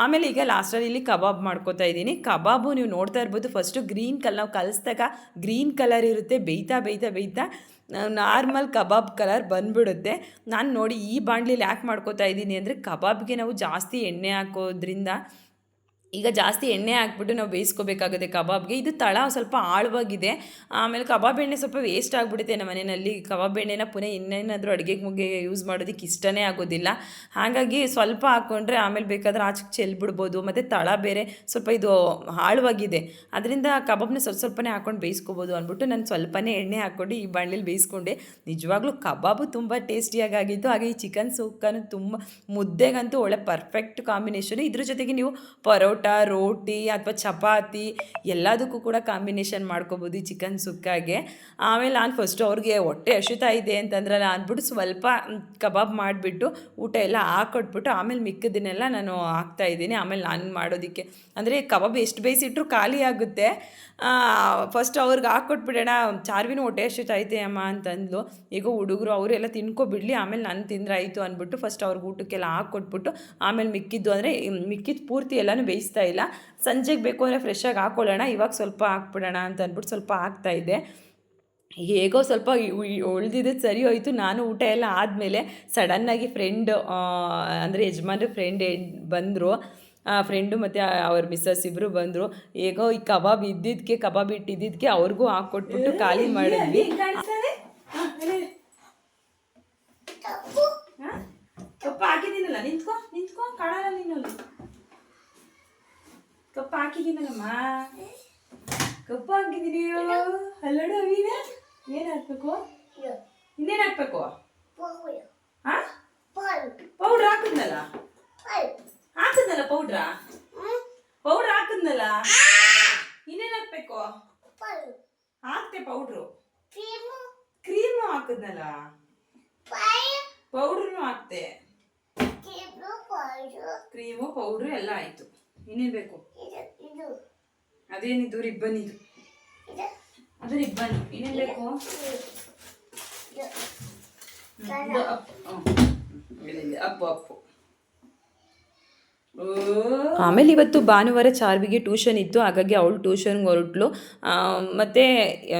ಆಮೇಲೆ ಈಗ ಲಾಸ್ಟಲ್ಲಿ ಇಲ್ಲಿ ಕಬಾಬ್ ಮಾಡ್ಕೋತಾ ಇದ್ದೀನಿ. ಕಬಾಬು ನೀವು ನೋಡ್ತಾ ಇರ್ಬೋದು, ಫಸ್ಟು ಗ್ರೀನ್ ಕಲ್, ನಾವು ಕಲಿಸ್ದಾಗ ಗ್ರೀನ್ ಕಲರ್ ಇರುತ್ತೆ. ಬೇಯ್ತಾ ಬೇಯ್ತಾ ಬೇಯ್ತಾ ನಾರ್ಮಲ್ ಕಬಾಬ್ ಕಲರ್ ಬಂದ್ಬಿಡುತ್ತೆ. ನಾನು ನೋಡಿ ಈ ಬಾಣಲಿಲಿ ಯಾಕೆ ಮಾಡ್ಕೋತಾ ಇದ್ದೀನಿ ಅಂದರೆ ಕಬಾಬ್ಗೆ ನಾವು ಜಾಸ್ತಿ ಎಣ್ಣೆ ಹಾಕೋದ್ರಿಂದ ಈಗ ಜಾಸ್ತಿ ಎಣ್ಣೆ ಹಾಕ್ಬಿಟ್ಟು ನಾವು ಬೇಯಿಸ್ಕೋಬೇಕಾಗುತ್ತೆ ಕಬಾಬ್ಗೆ. ಇದು ತಳ ಸ್ವಲ್ಪ ಆಳವಾಗಿದೆ. ಆಮೇಲೆ ಕಬಾಬ್ ಎಣ್ಣೆ ಸ್ವಲ್ಪ ವೇಸ್ಟ್ ಆಗಿಬಿಡುತ್ತೆ ನಮ್ಮ ಮನೆಯಲ್ಲಿ. ಕಬಾಬ್ ಎಣ್ಣೆನ ಪುನಃ ಇನ್ನೇನಾದರೂ ಅಡುಗೆ ಮುಗ್ಗೆ ಯೂಸ್ ಮಾಡೋದಕ್ಕೆ ಇಷ್ಟನೇ ಆಗೋದಿಲ್ಲ. ಹಾಗಾಗಿ ಸ್ವಲ್ಪ ಹಾಕ್ಕೊಂಡ್ರೆ ಆಮೇಲೆ ಬೇಕಾದ್ರೆ ಆಚೆಗೆ ಚೆಲ್ಬಿಡ್ಬೋದು. ಮತ್ತು ತಳ ಬೇರೆ ಸ್ವಲ್ಪ ಇದು ಆಳವಾಗಿದೆ. ಅದರಿಂದ ಕಬಾಬ್ನ ಸ್ವಲ್ಪ ಸ್ವಲ್ಪನೇ ಹಾಕ್ಕೊಂಡು ಬೇಯಿಸ್ಕೋಬೋದು ಅಂದ್ಬಿಟ್ಟು ನಾನು ಸ್ವಲ್ಪನೇ ಎಣ್ಣೆ ಹಾಕ್ಕೊಂಡು ಈ ಬಾಣಲಿಲಿ ಬೇಯಿಸ್ಕೊಂಡೆ. ನಿಜವಾಗ್ಲೂ ಕಬಾಬು ತುಂಬ ಟೇಸ್ಟಿಯಾಗಿ ಆಗಿತ್ತು ಹಾಗೆ ಈ ಚಿಕನ್ ಸುಕ್ಕನು ತುಂಬ ಮುದ್ದೆಗಂತೂ ಒಳ್ಳೆ ಪರ್ಫೆಕ್ಟ್ ಕಾಂಬಿನೇಷನ್ ಇದ್ರ ಜೊತೆಗೆ ನೀವು ಪರೋಟ ಪರೋಟ, ರೋಟಿ ಅಥವಾ ಚಪಾತಿ ಎಲ್ಲದಕ್ಕೂ ಕೂಡ ಕಾಂಬಿನೇಷನ್ ಮಾಡ್ಕೋಬೋದು ಈ ಚಿಕನ್ ಸುಕ್ಕಾಗೆ. ಆಮೇಲೆ ನಾನು ಫಸ್ಟ್ ಅವ್ರಿಗೆ ಹೊಟ್ಟೆ ಹಸಿತಾ ಇದೆ ಅಂತಂದ್ರೆ ಅಂದ್ಬಿಟ್ಟು ಸ್ವಲ್ಪ ಕಬಾಬ್ ಮಾಡಿಬಿಟ್ಟು ಊಟ ಎಲ್ಲ ಹಾಕೊಟ್ಬಿಟ್ಟು ಆಮೇಲೆ ಮಿಕ್ಕದನ್ನೆಲ್ಲ ನಾನು ಹಾಕ್ತಾಯಿದ್ದೀನಿ ಆಮೇಲೆ ನಾನು ಮಾಡೋದಕ್ಕೆ. ಅಂದರೆ ಕಬಾಬ್ ಎಷ್ಟು ಬೇಯಿಸಿಟ್ರು ಖಾಲಿ ಆಗುತ್ತೆ. ಫಸ್ಟ್ ಅವ್ರಿಗೆ ಹಾಕ್ಕೊಟ್ಬಿಡೋಣ ಚಾರ್ವಿನೂ ಹೊಟ್ಟೆ ಹಸಿತೈತೆ ಅಮ್ಮ ಅಂತಂದ್ಲು. ಈಗ ಹುಡುಗರು ಅವರೆಲ್ಲ ತಿನ್ಕೊಬಿಡ್ಲಿ, ಆಮೇಲೆ ನಾನು ತಿಂದ್ರೆ ಆಯಿತು ಅಂದ್ಬಿಟ್ಟು ಫಸ್ಟ್ ಅವ್ರಿಗೆ ಊಟಕ್ಕೆಲ್ಲ ಹಾಕ್ಕೊಟ್ಬಿಟ್ಟು ಆಮೇಲೆ ಮಿಕ್ಕಿದ್ದು ಅಂದರೆ ಮಿಕ್ಕಿದ್ದು ಪೂರ್ತಿ ಎಲ್ಲನೂ ಬೇಯಿಸ್ತಾ ಇಲ್ಲ. ಸಂಜೆಗೆ ಬೇಕು ಅಂದರೆ ಫ್ರೆಶ್ಶಾಗಿ ಹಾಕ್ಕೊಳ್ಳೋಣ ಇವಾಗ ಸ್ವಲ್ಪ ಹಾಕ್ಬಿಡೋಣ ಅಂತ ಅಂದ್ಬಿಟ್ಟು ಸ್ವಲ್ಪ ಹಾಕ್ತಾಯಿದ್ದೆ ಹೇಗೋ ಸ್ವಲ್ಪ ಉಳಿದಿದ್ದು ಸರಿ ಹೋಯಿತು. ನಾನು ಊಟ ಎಲ್ಲ ಆದಮೇಲೆ ಸಡನ್ನಾಗಿ ಫ್ರೆಂಡ್ ಅಂದರೆ ಯಜಮಾನ್ರ ಫ್ರೆಂಡ್ ಬಂದರು. ಫ್ರೆಂಡು ಮತ್ತು ಅವ್ರ ಮಿಸ್ಸಸ್ ಇಬ್ಬರು ಬಂದರು. ಹೇಗೋ ಈ ಕಬಾಬ್ ಇದ್ದಿದ್ದಕ್ಕೆ ಕಬಾಬ್ ಇಟ್ಟಿದ್ದಕ್ಕೆ ಅವ್ರಿಗೂ ಹಾಕ್ಕೊಟ್ಬಿಟ್ಟು ಖಾಲಿ ಮಾಡಿದ್ವಿ. ನಿಂತ್ಕೋ ನಿಂತ್ಕೋ. ಕಾಣಲ್ಲ ನೀನು ಕಪ್ಪ ಹಾಕಿದ್ದೀನಲ್ಲಮ್ಮ ಕಪ್ಪ ಹಾಕಿದ್ದೀನಿ ಹಲ್ಲಡು ಅವಿನ. ಏನು ಹಾಕ್ಬೇಕು? ಇನ್ನೇನು ಹಾಕ್ಬೇಕು? ಹಾ ಪೌಡ್ರ್. ಹಾಕಿದ್ನಲ್ಲ? ಹಾಕಿದ್ನಲ್ಲ ಪೌಡ್ರ? ಪೌಡ್ರ್ ಹಾಕಿದ್ನಲ್ಲ? ಇನ್ನೇನು ಹಾಕ್ಬೇಕು? ಹಾಕ್ತೆ ಪೌಡ್ರು. ಕ್ರೀಮು. ಹಾಕಿದ್ನಲ್ಲ? ಪೌಡ್ರೂ ಹಾಕ್ತೆ. ಕ್ರೀಮು ಪೌಡ್ರು ಎಲ್ಲ ಆಯ್ತು. ಇನ್ನೇನು ಬೇಕು ಅದೇನಿದು ರಿಬ್ಬನ್. ಇದು ಅದು ರಿಬ್ಬನ್ ಇನ್ನೇನು ಬೇಕು ಅಪ್ಪು ಅಪ್ಪು. ಆಮೇಲೆ ಇವತ್ತು ಭಾನುವಾರ ಚಾರ್ವಿಗೆ ಟ್ಯೂಷನ್ ಇತ್ತು, ಹಾಗಾಗಿ ಅವಳು ಟ್ಯೂಷನ್ಗೆ ಹೊರಟ್ಲು. ಮತ್ತು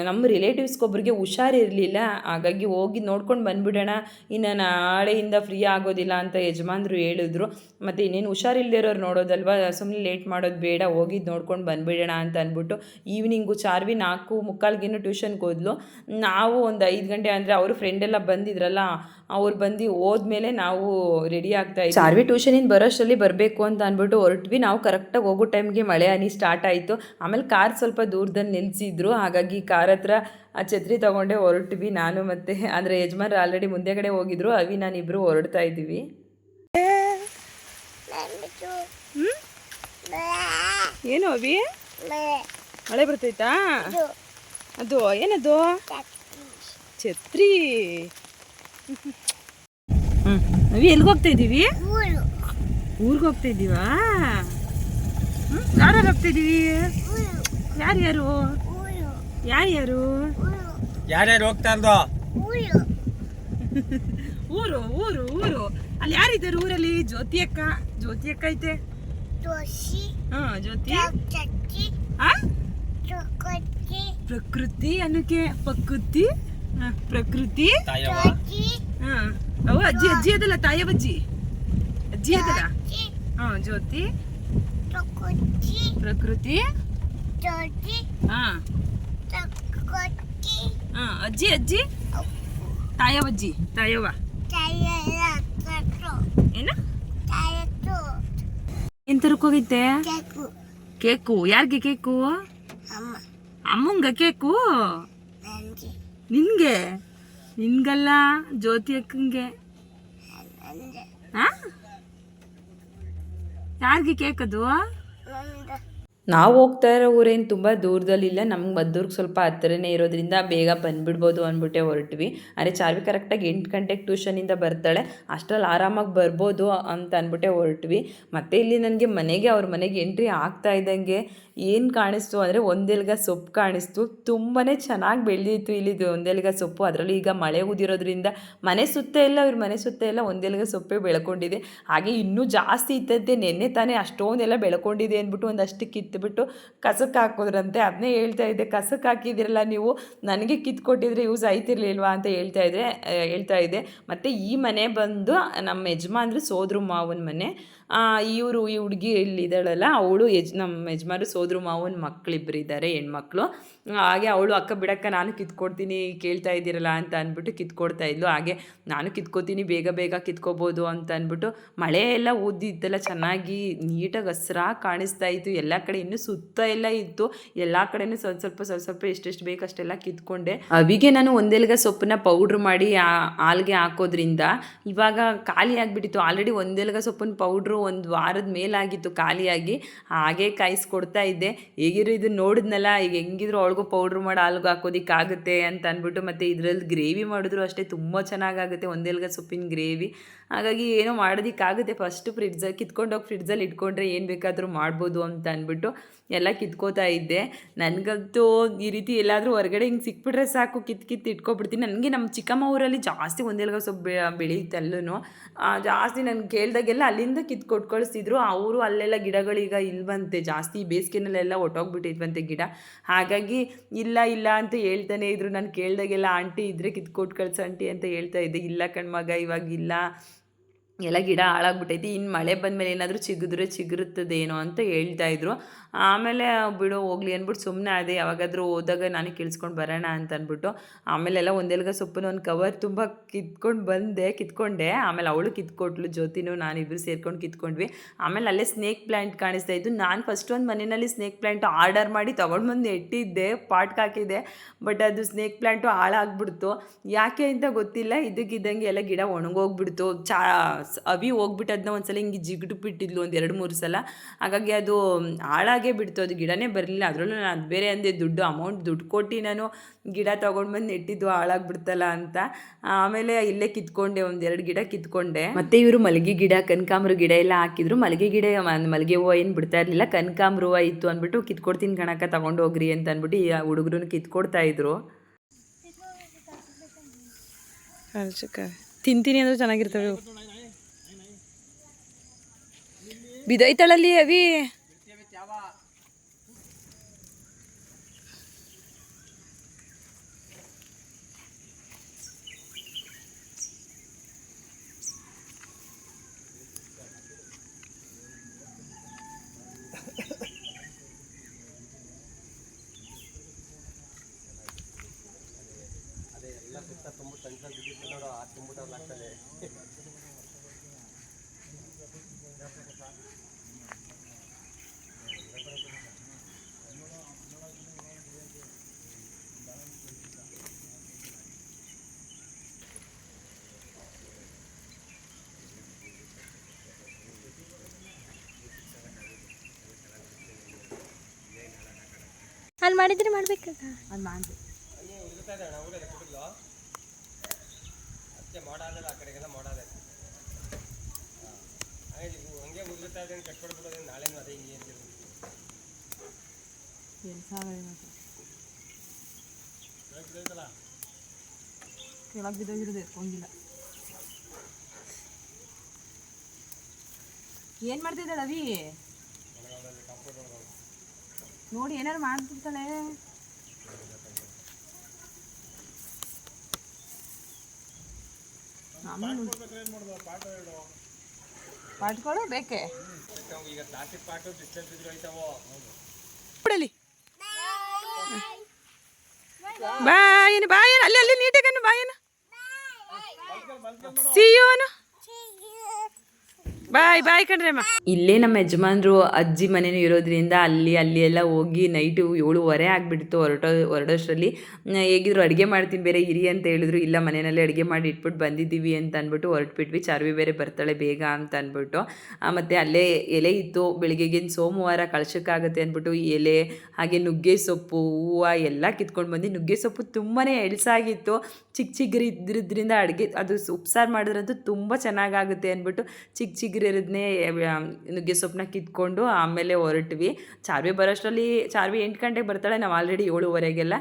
ನಮ್ಮ ರಿಲೇಟಿವ್ಸ್ಗೊಬ್ರಿಗೆ ಹುಷಾರಿರಲಿಲ್ಲ ಹಾಗಾಗಿ ಹೋಗಿ ನೋಡ್ಕೊಂಡು ಬಂದ್ಬಿಡೋಣ, ಇನ್ನು ನಾಳೆಯಿಂದ ಫ್ರೀ ಆಗೋದಿಲ್ಲ ಅಂತ ಯಜಮಾನ್ರು ಹೇಳಿದ್ರು. ಮತ್ತು ಇನ್ನೇನು ಹುಷಾರಿಲ್ಲದೆ ಇರೋರು ನೋಡೋದಲ್ವ ಸುಮ್ಮನೆ ಲೇಟ್ ಮಾಡೋದು ಬೇಡ ಹೋಗಿದ್ದು ನೋಡ್ಕೊಂಡು ಬಂದ್ಬಿಡೋಣ ಅಂತ ಅಂದ್ಬಿಟ್ಟು ಈವ್ನಿಂಗು ಚಾರ್ವಿ ನಾಲ್ಕು ಮುಕ್ಕಾಲ್ಗೇನು ಟ್ಯೂಷನ್ಗೆ ಹೋದ್ಲು. ನಾವು ಒಂದು ಐದು ಗಂಟೆ ಅಂದರೆ ಅವರು ಫ್ರೆಂಡ್ ಎಲ್ಲ ಬಂದಿದ್ರಲ್ಲ ಅವ್ರು ಬಂದು ಹೋದ್ಮೇಲೆ ನಾವು ರೆಡಿ ಆಗ್ತಾ ಇದ್ವಿ. ಚಾರ್ವಿ ಟ್ಯೂಷನಿಂದ ಬರೋಷ್ಟರಲ್ಲಿ ಬರಬೇಕು ಅಂತ ಅಂದ್ಬಿಟ್ಟು ಹೊರಟ್ವಿ. ನಾವು ಕರೆಕ್ಟಾಗಿ ಹೋಗೋ ಟೈಮ್ಗೆ ಮಳೆ ಹನಿ ಸ್ಟಾರ್ಟ್ ಆಯಿತು. ಆಮೇಲೆ ಕಾರ್ ಸ್ವಲ್ಪ ದೂರದಲ್ಲಿ ನಿಲ್ಲಿಸಿದ್ರು ಹಾಗಾಗಿ ಕಾರ್ ಹತ್ರ ಆ ಛತ್ರಿ ತೊಗೊಂಡೆ ಹೊರಟ್ವಿ ನಾನು ಮತ್ತು. ಅಂದರೆ ಯಜಮಾನ್ರು ಆಲ್ರೆಡಿ ಮುಂದೆ ಕಡೆ ಹೋಗಿದ್ರು. ಅವಿ ನಾನಿಬ್ಬರು ಹೊರಡ್ತಾ ಇದ್ದೀವಿ ಏನು ಅವಿ? ಮಳೆ. ಬರ್ತೈತಾ? ಅದು ಏನದು? ಛತ್ರಿ. ಹ್ಞೂ ನಾವು ಎಲ್ಲಿಗೆ ಹೋಗ್ತಾ ಇದ್ದೀವಿ ಊರಿಗೆ ಹೋಗ್ತಾ ಇದ್ದೀವಾ ಯಾರ್ಯಾರು ಹೋಗ್ತಾ ಇದ್ದೀವಿ ಯಾರ್ಯಾರು? ಯಾರ್ಯಾರು? ಯಾರ್ಯಾರು ಹೋಗ್ತಾ ಇರ್ದೋ? ಊರು. ಊರು ಊರು ಅಲ್ಲಿ ಯಾರಿದ್ದಾರೆ ಊರಲ್ಲಿ? ಜ್ಯೋತಿ ಅಕ್ಕ ಜ್ಯೋತಿ ಅಕ್ಕ ಐತೆ. ಹಾ ಜ್ಯೋತಿ. ಪ್ರಕೃತಿ ಅನ್ನಕ್ಕೆ ಪಕ್ಕುತ್ತಿ ಹಾ, ಪ್ರಕೃತಿ? ಹಾ. ಅವು ಅಜ್ಜಿ ಅಜ್ಜಿ ಅದಲ್ಲ ತಾಯವ್ವಜ್ಜಿ ಅಜ್ಜಿ. ಅದಲ್ಲ? ಹಾ ಜ್ಯೋತಿ. ಪ್ರಕೃತಿ. ಹಾ. ಹಾ ಅಜ್ಜಿ ಅಜ್ಜಿ. ತಾಯವ್ವಜ್ಜಿ ತಾಯವ್ವ. ಏನ? ಏನ್ ತರಕ್ ಹೋಗಿದ್ದೆ? ಕೇಕು. ಯಾರಿಗೆ ಕೇಕು? ಅಮ್ಮಂಗ ಕೇಕು? ನಿನ್ಗೆ? ನಿನ್ಗಲ್ಲ ಜ್ಯೋತಿ ಅಕ್ಕಂಗೆ. ಯಾರಿಗೆ ಕೇಕದು ನಾವು ಹೋಗ್ತಾ ಇರೋ ಊರೇನು ತುಂಬ ದೂರದಲ್ಲಿಲ್ಲ. ನಮ್ಗೆ ಮದ್ದೂರ್ಗೆ ಸ್ವಲ್ಪ ಹತ್ತಿರನೇ ಇರೋದ್ರಿಂದ ಬೇಗ ಬಂದ್ಬಿಡ್ಬೋದು ಅಂದ್ಬಿಟ್ಟೆ ಹೊರಟ್ವಿ. ಆದರೆ ಚಾರ್ವಿ ಕರೆಕ್ಟಾಗಿ ಎಂಟು ಗಂಟೆಗೆ ಟ್ಯೂಷನಿಂದ ಬರ್ತಾಳೆ. ಅಷ್ಟರಲ್ಲಿ ಆರಾಮಾಗಿ ಬರ್ಬೋದು ಅಂತ ಅಂದ್ಬಿಟ್ಟೆ ಹೊರಟ್ವಿ. ಮತ್ತು ಇಲ್ಲಿ ನನಗೆ ಮನೆಗೆ, ಅವ್ರ ಮನೆಗೆ ಎಂಟ್ರಿ ಆಗ್ತಾ ಇದ್ದಂಗೆ ಏನು ಕಾಣಿಸ್ತು ಅಂದರೆ ಒಂದೆಲ್ಗ ಸೊಪ್ಪು ಕಾಣಿಸ್ತು. ತುಂಬಾ ಚೆನ್ನಾಗಿ ಬೆಳೆದಿತ್ತು ಇಲ್ಲಿ ಒಂದೆಲ್ಗ ಸೊಪ್ಪು. ಅದರಲ್ಲೂ ಈಗ ಮಳೆ ಉದಿರೋದ್ರಿಂದ ಮನೆ ಸುತ್ತ ಇಲ್ಲ ಅವ್ರ ಮನೆ ಸುತ್ತ ಇಲ್ಲ ಒಂದೆಲ್ಗ ಸೊಪ್ಪೇ ಬೆಳ್ಕೊಂಡಿದೆ. ಹಾಗೆ ಇನ್ನೂ ಜಾಸ್ತಿ ಇತ್ತಂತೆ ನೆನ್ನೆ ತಾನೇ ಅಷ್ಟೊಂದೆಲ್ಲ ಬೆಳ್ಕೊಂಡಿದೆ ಅಂದ್ಬಿಟ್ಟು ಒಂದಷ್ಟು ಕಿತ್ಬಿಟ್ಟು ಕಸಕ್ಕೆ ಹಾಕೋದ್ರಂತೆ. ಅದನ್ನೇ ಹೇಳ್ತಾ ಇದ್ದೆ ಕಸಕ್ಕೆ ಹಾಕಿದಿರಲ್ಲ ನೀವು? ನನಗೆ ಕಿತ್ಕೊಟ್ಟಿದ್ರೆ ಯೂಸ್ ಆಯ್ತಿರ್ಲಿಲ್ವಾ? ಅಂತ ಹೇಳ್ತಾ ಇದ್ರೆ ಹೇಳ್ತಾ ಇದ್ದೆ. ಮತ್ತು ಈ ಮನೆ ಬಂದು ನಮ್ಮ ಯಜಮಾನ್ರು ಸೋದ್ರ ಮಾವನ ಮನೆ. ಇವರು ಈ ಹುಡುಗಿ ಇಲ್ಲಿದ್ದಾಳಲ್ಲ, ಅವಳು ಯಜ್, ನಮ್ಮ ಯಜಮಾನ್ರು ಸೋದ್ರ ಮಾವನ ಮಕ್ಕಳಿಬ್ಬರು ಇದ್ದಾರೆ ಹೆಣ್ಮಕ್ಳು. ಹಾಗೆ ಅವಳು, ಅಕ್ಕ, ಬಿಡಕ್ಕ, ನಾನು ಕಿತ್ಕೊಡ್ತೀನಿ ಕೇಳ್ತಾ ಇದ್ದೀರಲ್ಲ ಅಂತ ಅಂದ್ಬಿಟ್ಟು ಕಿತ್ಕೊಡ್ತಾ ಇದ್ಲು. ಹಾಗೆ ನಾನು ಕಿತ್ಕೋತೀನಿ ಬೇಗ ಬೇಗ ಕಿತ್ಕೋಬೋದು ಅಂತ ಅಂದ್ಬಿಟ್ಟು ಮಳೆ ಎಲ್ಲ ಊದಿದ್ದೆಲ್ಲ ಚೆನ್ನಾಗಿ ನೀಟಾಗಿ ಹಸ್ರಾಗಿ ಕಾಣಿಸ್ತಾ ಇತ್ತು. ಎಲ್ಲ ಕಡೆ ಇನ್ನೂ ಸುತ್ತ ಎಲ್ಲ ಇತ್ತು. ಎಲ್ಲ ಕಡೆನೂ ಸ್ವಲ್ಪ ಸ್ವಲ್ಪ ಸ್ವಲ್ಪ ಸ್ವಲ್ಪ ಎಷ್ಟೆಷ್ಟು ಬೇಕು ಅಷ್ಟೆಲ್ಲ ಕಿತ್ಕೊಂಡೆ ಅವಿಗೆ ನಾನು ಒಂದೆಲ್ಗ ಸೊಪ್ಪನ್ನ ಪೌಡ್ರ್ ಮಾಡಿ ಆ- ಹಾಲ್ಗೆ ಹಾಕೋದ್ರಿಂದ ಇವಾಗ ಖಾಲಿ ಆಗಿಬಿಟ್ಟಿತ್ತು. ಆಲ್ರೆಡಿ ಒಂದೆಲ್ಗ ಸೊಪ್ಪಿನ ಪೌಡ್ರು ಒಂದು ವಾರದ ಮೇಲಾಗಿತ್ತು ಖಾಲಿಯಾಗಿ. ಹಾಗೆ ಕಾಯಿಸ್ಕೊಡ್ತಾ ಇದ್ದೆ. ಹೇಗಿರೋ ಇದು ನೋಡಿದ್ನಲ್ಲ ಈಗ ಹೆಂಗಿದ್ರು ಅವಳಿಗೂ ಪೌಡ್ರ್ ಮಾಡಿ ಹಾಲ್ಗೆ ಹಾಕೋದಿಕ್ಕಾಗುತ್ತೆ ಅಂತ ಅಂದ್ಬಿಟ್ಟು ಮತ್ತು ಇದ್ರಲ್ಲಿ ಗ್ರೇವಿ ಮಾಡಿದ್ರು ಅಷ್ಟೇ ತುಂಬ ಚೆನ್ನಾಗಾಗುತ್ತೆ ಒಂದೆಲ್ಗ ಸೊಪ್ಪಿನ ಗ್ರೇವಿ ಹಾಗಾಗಿ ಏನೋ ಮಾಡೋದಕ್ಕಾಗುತ್ತೆ. ಫಸ್ಟ್ ಫ್ರಿಡ್ಜಲ್ಲಿ ಕಿತ್ಕೊಂಡೋಗಿ ಫ್ರಿಡ್ಜಲ್ಲಿ ಇಟ್ಕೊಂಡ್ರೆ ಏನು ಬೇಕಾದರೂ ಮಾಡ್ಬೋದು ಅಂತ ಅಂದ್ಬಿಟ್ಟು ಎಲ್ಲ ಕಿತ್ಕೋತಾ ಇದ್ದೆ. ನನಗಂತೂ ಈ ರೀತಿ ಎಲ್ಲಾದರೂ ಹೊರಗಡೆ ಹಿಂಗೆ ಸಿಕ್ಬಿಟ್ರೆ ಸಾಕು, ಕಿತ್ ಕಿತ್ತು ಇಟ್ಕೊಬಿಡ್ತೀನಿ. ನನಗೆ ನಮ್ಮ ಚಿಕ್ಕಮ್ಮ ಊರಲ್ಲಿ ಜಾಸ್ತಿ ಒಂದೆಲ್ಗ ಸೊಪ್ಪು ಬೆಳೆಯುತ್ತೆ ಅಲ್ಲೂ ಜಾಸ್ತಿ ನಾನು ಕೇಳಿದಾಗೆಲ್ಲ ಅಲ್ಲಿಂದ ಕಿತ್ತು ಕೊಟ್ಟು ಕಳಿಸ್ತಿದ್ರು ಅವರು ಅಲ್ಲೆಲ್ಲ ಗಿಡಗಳೀಗ ಇಲ್ವಂತೆ, ಜಾಸ್ತಿ ಬೇಸಿಗೆನಲ್ಲೆಲ್ಲ ಒಟ್ಟೋಗ್ಬಿಟ್ಟಿದ್ವಂತೆ ಗಿಡ. ಹಾಗಾಗಿ ಇಲ್ಲ ಇಲ್ಲ ಅಂತ ಹೇಳ್ತಾನೆ ಇದ್ರು. ನಾನು ಕೇಳಿದಾಗೆಲ್ಲ ಆಂಟಿ ಇದ್ದರೆ ಕಿತ್ಕೊಟ್ಟು ಕಳ್ಸು ಆಂಟಿ ಅಂತ ಹೇಳ್ತಾ ಇದ್ದೆ. ಇಲ್ಲ ಕಣ್ಮಗ ಇವಾಗ ಇಲ್ಲ. ಎಲ್ಲ ಗಿಡ ಹಾಳಾಗ್ಬಿಟ್ಟೈತಿ. ಇನ್ನು ಮಳೆ ಬಂದಮೇಲೆ ಏನಾದರೂ ಚಿಗಿದ್ರೆ ಚಿಗುರುತ್ತದೇನೋ ಅಂತ ಹೇಳ್ತಾ ಇದ್ರು. ಆಮೇಲೆ, ಬಿಡು ಹೋಗ್ಲಿ ಅಂದ್ಬಿಟ್ಟು ಸುಮ್ಮನೆ ಅದೇ ಯಾವಾಗಾದರೂ ಹೋದಾಗ ನಾನು ಕೇಳಿಸ್ಕೊಂಡು ಬರೋಣ ಅಂತ ಅಂದ್ಬಿಟ್ಟು, ಆಮೇಲೆಲ್ಲ ಒಂದೆಲ್ಗ ಸೊಪ್ಪನ ಒಂದು ಕವರ್ ತುಂಬ ಕಿತ್ಕೊಂಡು ಬಂದೆ, ಕಿತ್ಕೊಂಡೆ. ಆಮೇಲೆ ಅವಳು ಕಿತ್ಕೊಟ್ಲು ನಾನು ನಾನಿಬ್ಬರು ಸೇರ್ಕೊಂಡು ಕಿತ್ಕೊಂಡ್ವಿ. ಆಮೇಲೆ ಅಲ್ಲೇ ಸ್ನೇಕ್ ಪ್ಲ್ಯಾಂಟ್ ಕಾಣಿಸ್ತಾ ಇತ್ತು. ನಾನು ಫಸ್ಟ್ ಒಂದು ಮನೆಯಲ್ಲಿ ಸ್ನೇಕ್ ಪ್ಲ್ಯಾಂಟ್ ಆರ್ಡರ್ ಮಾಡಿ ತೊಗೊಂಡು ಬಂದು ಇಟ್ಟಿದ್ದೆ ಪಾಟ್ ಹಾಕಿದ್ದೆ. ಬಟ್ ಅದು ಸ್ನೇಕ್ ಪ್ಲ್ಯಾಂಟು ಹಾಳಾಗ್ಬಿಡ್ತು. ಯಾಕೆ ಅಂತ ಗೊತ್ತಿಲ್ಲ. ಇದಕ್ಕಿದ್ದಂಗೆ ಎಲ್ಲ ಗಿಡ ಒಣಗೋಗ್ಬಿಡ್ತು. ಚಾ, ಅವಿ ಹೋಗ್ಬಿಟ್ಟು ಅದನ್ನ ಒಂದ್ಸಲ ಹಿಂಗೆ ಜಿಗಿಟು ಬಿಟ್ಟಿದ್ಲು ಒಂದು ಎರಡು ಮೂರು ಸಲ. ಹಾಗಾಗಿ ಅದು ಹಾಳಾಗೇ ಬಿಡ್ತು ಅದು ಗಿಡನೇ ಬರಲಿಲ್ಲ. ಅದರಲ್ಲೂ ನಾನು ಬೇರೆ ಅಂದೆ, ದುಡ್ಡು ಅಮೌಂಟ್ ದುಡ್ಡು ಕೊಟ್ಟು ನಾನು ಗಿಡ ತೊಗೊಂಡು ಬಂದು ನೆಟ್ಟಿದ್ದು ಹಾಳಾಗ್ಬಿಡ್ತಲ್ಲ ಅಂತ. ಆಮೇಲೆ ಇಲ್ಲೇ ಕಿತ್ಕೊಂಡೆ, ಒಂದೆರಡು ಗಿಡ ಕಿತ್ಕೊಂಡೆ. ಮತ್ತೆ ಇವರು ಮಲ್ಲಿಗೆ ಗಿಡ, ಕನಕಾಂಬ್ರ ಗಿಡ ಎಲ್ಲ ಹಾಕಿದ್ರು. ಮಲ್ಲಿಗೆ ಗಿಡ ಮಲಗೆ ಹೂವು ಏನು ಬಿಡ್ತಾ ಇರಲಿಲ್ಲ. ಕನಕಾಂಬ್ರ ಹೂವು ಇತ್ತು ಅಂದ್ಬಿಟ್ಟು, ಕಿತ್ಕೊಡ್ತೀನಿ ಕಣಕ ತಗೊಂಡು ಹೋಗ್ರಿ ಅಂತ ಅಂದ್ಬಿಟ್ಟು ಈ ಹುಡುಗರು ಕಿತ್ಕೊಡ್ತಾ ಇದ್ರು. ತಿಂತೀನಿ ಅಂದ್ರೆ ಚೆನ್ನಾಗಿರ್ತವೆ. ಬಿದೈತಳಲ್ಲಿ ಅವಿ? ಅಲ್ಲಿ ಮಾಡಿದ್ರೆ ಆ ಕಡೆಗೆಲ್ಲ ಮಾಡಾದೆ ಹಂಗೆ ಉದುರುತ್ತಾ ಇದೆ ಕಟ್ಕೊಡ್ಬಿಡೋದು ನಾಳೆನೂ ಅದೇ ಹಿಂಗೆ ಇರ್ತಿರೋದು ಕೆಳಗೆ ಬಿದ್ದೋಗಿರೋದು ಎತ್ಕೊಂಗಿಲ್ಲ ಏನು ಮಾಡ್ತಿದ್ದಾಳೆ ಅವಿ ನೋಡಿ ಏನಾರು ಮಾಡ್ತಿರ್ತಾಳೆ ಪಾಟ್ಗಳು ಬೇಕೆ? ಈಗ ಪ್ಲಾಸ್ಟಿಕ್ ಪಾಟು ಡಿಸ್ಟೆನ್ಸ್ ಇದ್ರು ಹೋಯ್ತಾವೋ? ಬಿಡಲಿ. ಬಾಯನ ಬಾಯನ ಅಲ್ಲಿ ಅಲ್ಲಿ ನೀಟಾಗನು ಬಾಯನ ಸಿಯೋನು ಬಾಯ್ ಬಾಯ್ ಕಣ್ರಮ್ಮ ಇಲ್ಲೇ ನಮ್ಮ ಯಜಮಾನ್ರು, ಅಜ್ಜಿ ಮನೇನು ಇರೋದ್ರಿಂದ ಅಲ್ಲಿ ಅಲ್ಲಿ ಎಲ್ಲ ಹೋಗಿ ನೈಟು ಏಳುವರೆ ಆಗಿಬಿಡ್ತು. ಹೊರಟೋ, ಹೊರಡೋಷ್ಟರಲ್ಲಿ ಹೇಗಿದ್ರು ಅಡುಗೆ ಮಾಡ್ತೀನಿ, ಬೇರೆ ಇರಿ ಅಂತ ಹೇಳಿದ್ರು. ಇಲ್ಲ, ಮನೆಯಲ್ಲಿ ಅಡುಗೆ ಮಾಡಿ ಇಟ್ಬಿಟ್ಟು ಬಂದಿದ್ದೀವಿ ಅಂತ ಅಂದ್ಬಿಟ್ಟು ಹೊರಟ್ಬಿಟ್ವಿ. ಚಾರ್ವಿ ಬೇರೆ ಬರ್ತಾಳೆ, ಬೇಗ ಅಂತ ಅಂದ್ಬಿಟ್ಟು ಮತ್ತು ಅಲ್ಲೇ ಎಲೆ ಇತ್ತು. ಬೆಳಿಗ್ಗೆಗಿನ ಸೋಮವಾರ ಕಳ್ಸಕ್ಕಾಗತ್ತೆ ಅಂದ್ಬಿಟ್ಟು ಎಲೆ, ಹಾಗೆ ನುಗ್ಗೆ ಸೊಪ್ಪು, ಹೂವು ಎಲ್ಲ ಕಿತ್ಕೊಂಡು ಬಂದು ನುಗ್ಗೆ ಸೊಪ್ಪು ತುಂಬಾ ಎಳ್ಸಾಗಿತ್ತು ಚಿಕ್ಕ ಚಿಗ್ರಿ ಇದ್ರಿದ್ರಿಂದ ಅಡುಗೆ ಅದು ಉಪ್ಸಾರು ಮಾಡಿದ್ರಂತೂ ತುಂಬ ಚೆನ್ನಾಗಾಗುತ್ತೆ ಅಂದ್ಬಿಟ್ಟು ಚಿಕ್ಕ ಚಿಗ್ರಿ ಇರೋದನ್ನೇ ನುಗ್ಗೆ ಸೊಪ್ಪನ್ನ ಕಿತ್ಕೊಂಡು ಆಮೇಲೆ ಹೊರಟ್ವಿ. ಚಾರ್ವಿ ಬರೋಷ್ಟರಲ್ಲಿ, ಚಾರ್ವಿ ಎಂಟು ಗಂಟೆಗೆ ಬರ್ತಾಳೆ, ನಾವು ಆಲ್ರೆಡಿ ಏಳುವರೆಗೆಲ್ಲ.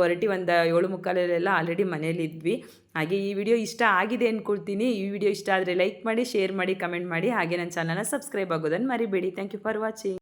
ಹೊರಟಿ ಒಂದು ಏಳು ಮುಕ್ಕಾಲಲ್ಲೆಲ್ಲ ಆಲ್ರೆಡಿ ಮನೇಲಿದ್ವಿ ಹಾಗೆ ಈ ವಿಡಿಯೋ ಇಷ್ಟ ಆಗಿದೆ ಅಂದ್ಕೊಳ್ತೀನಿ. ಈ ವಿಡಿಯೋ ಇಷ್ಟ ಆದರೆ ಲೈಕ್ ಮಾಡಿ, ಶೇರ್ ಮಾಡಿ, ಕಮೆಂಟ್ ಮಾಡಿ. ಹಾಗೆ ನನ್ನ ಚಾನಲ್ನ ಸಬ್ಸ್ಕ್ರೈಬ್ ಆಗೋದನ್ನು ಮರಿಬೇಡಿ. Thank you for watching.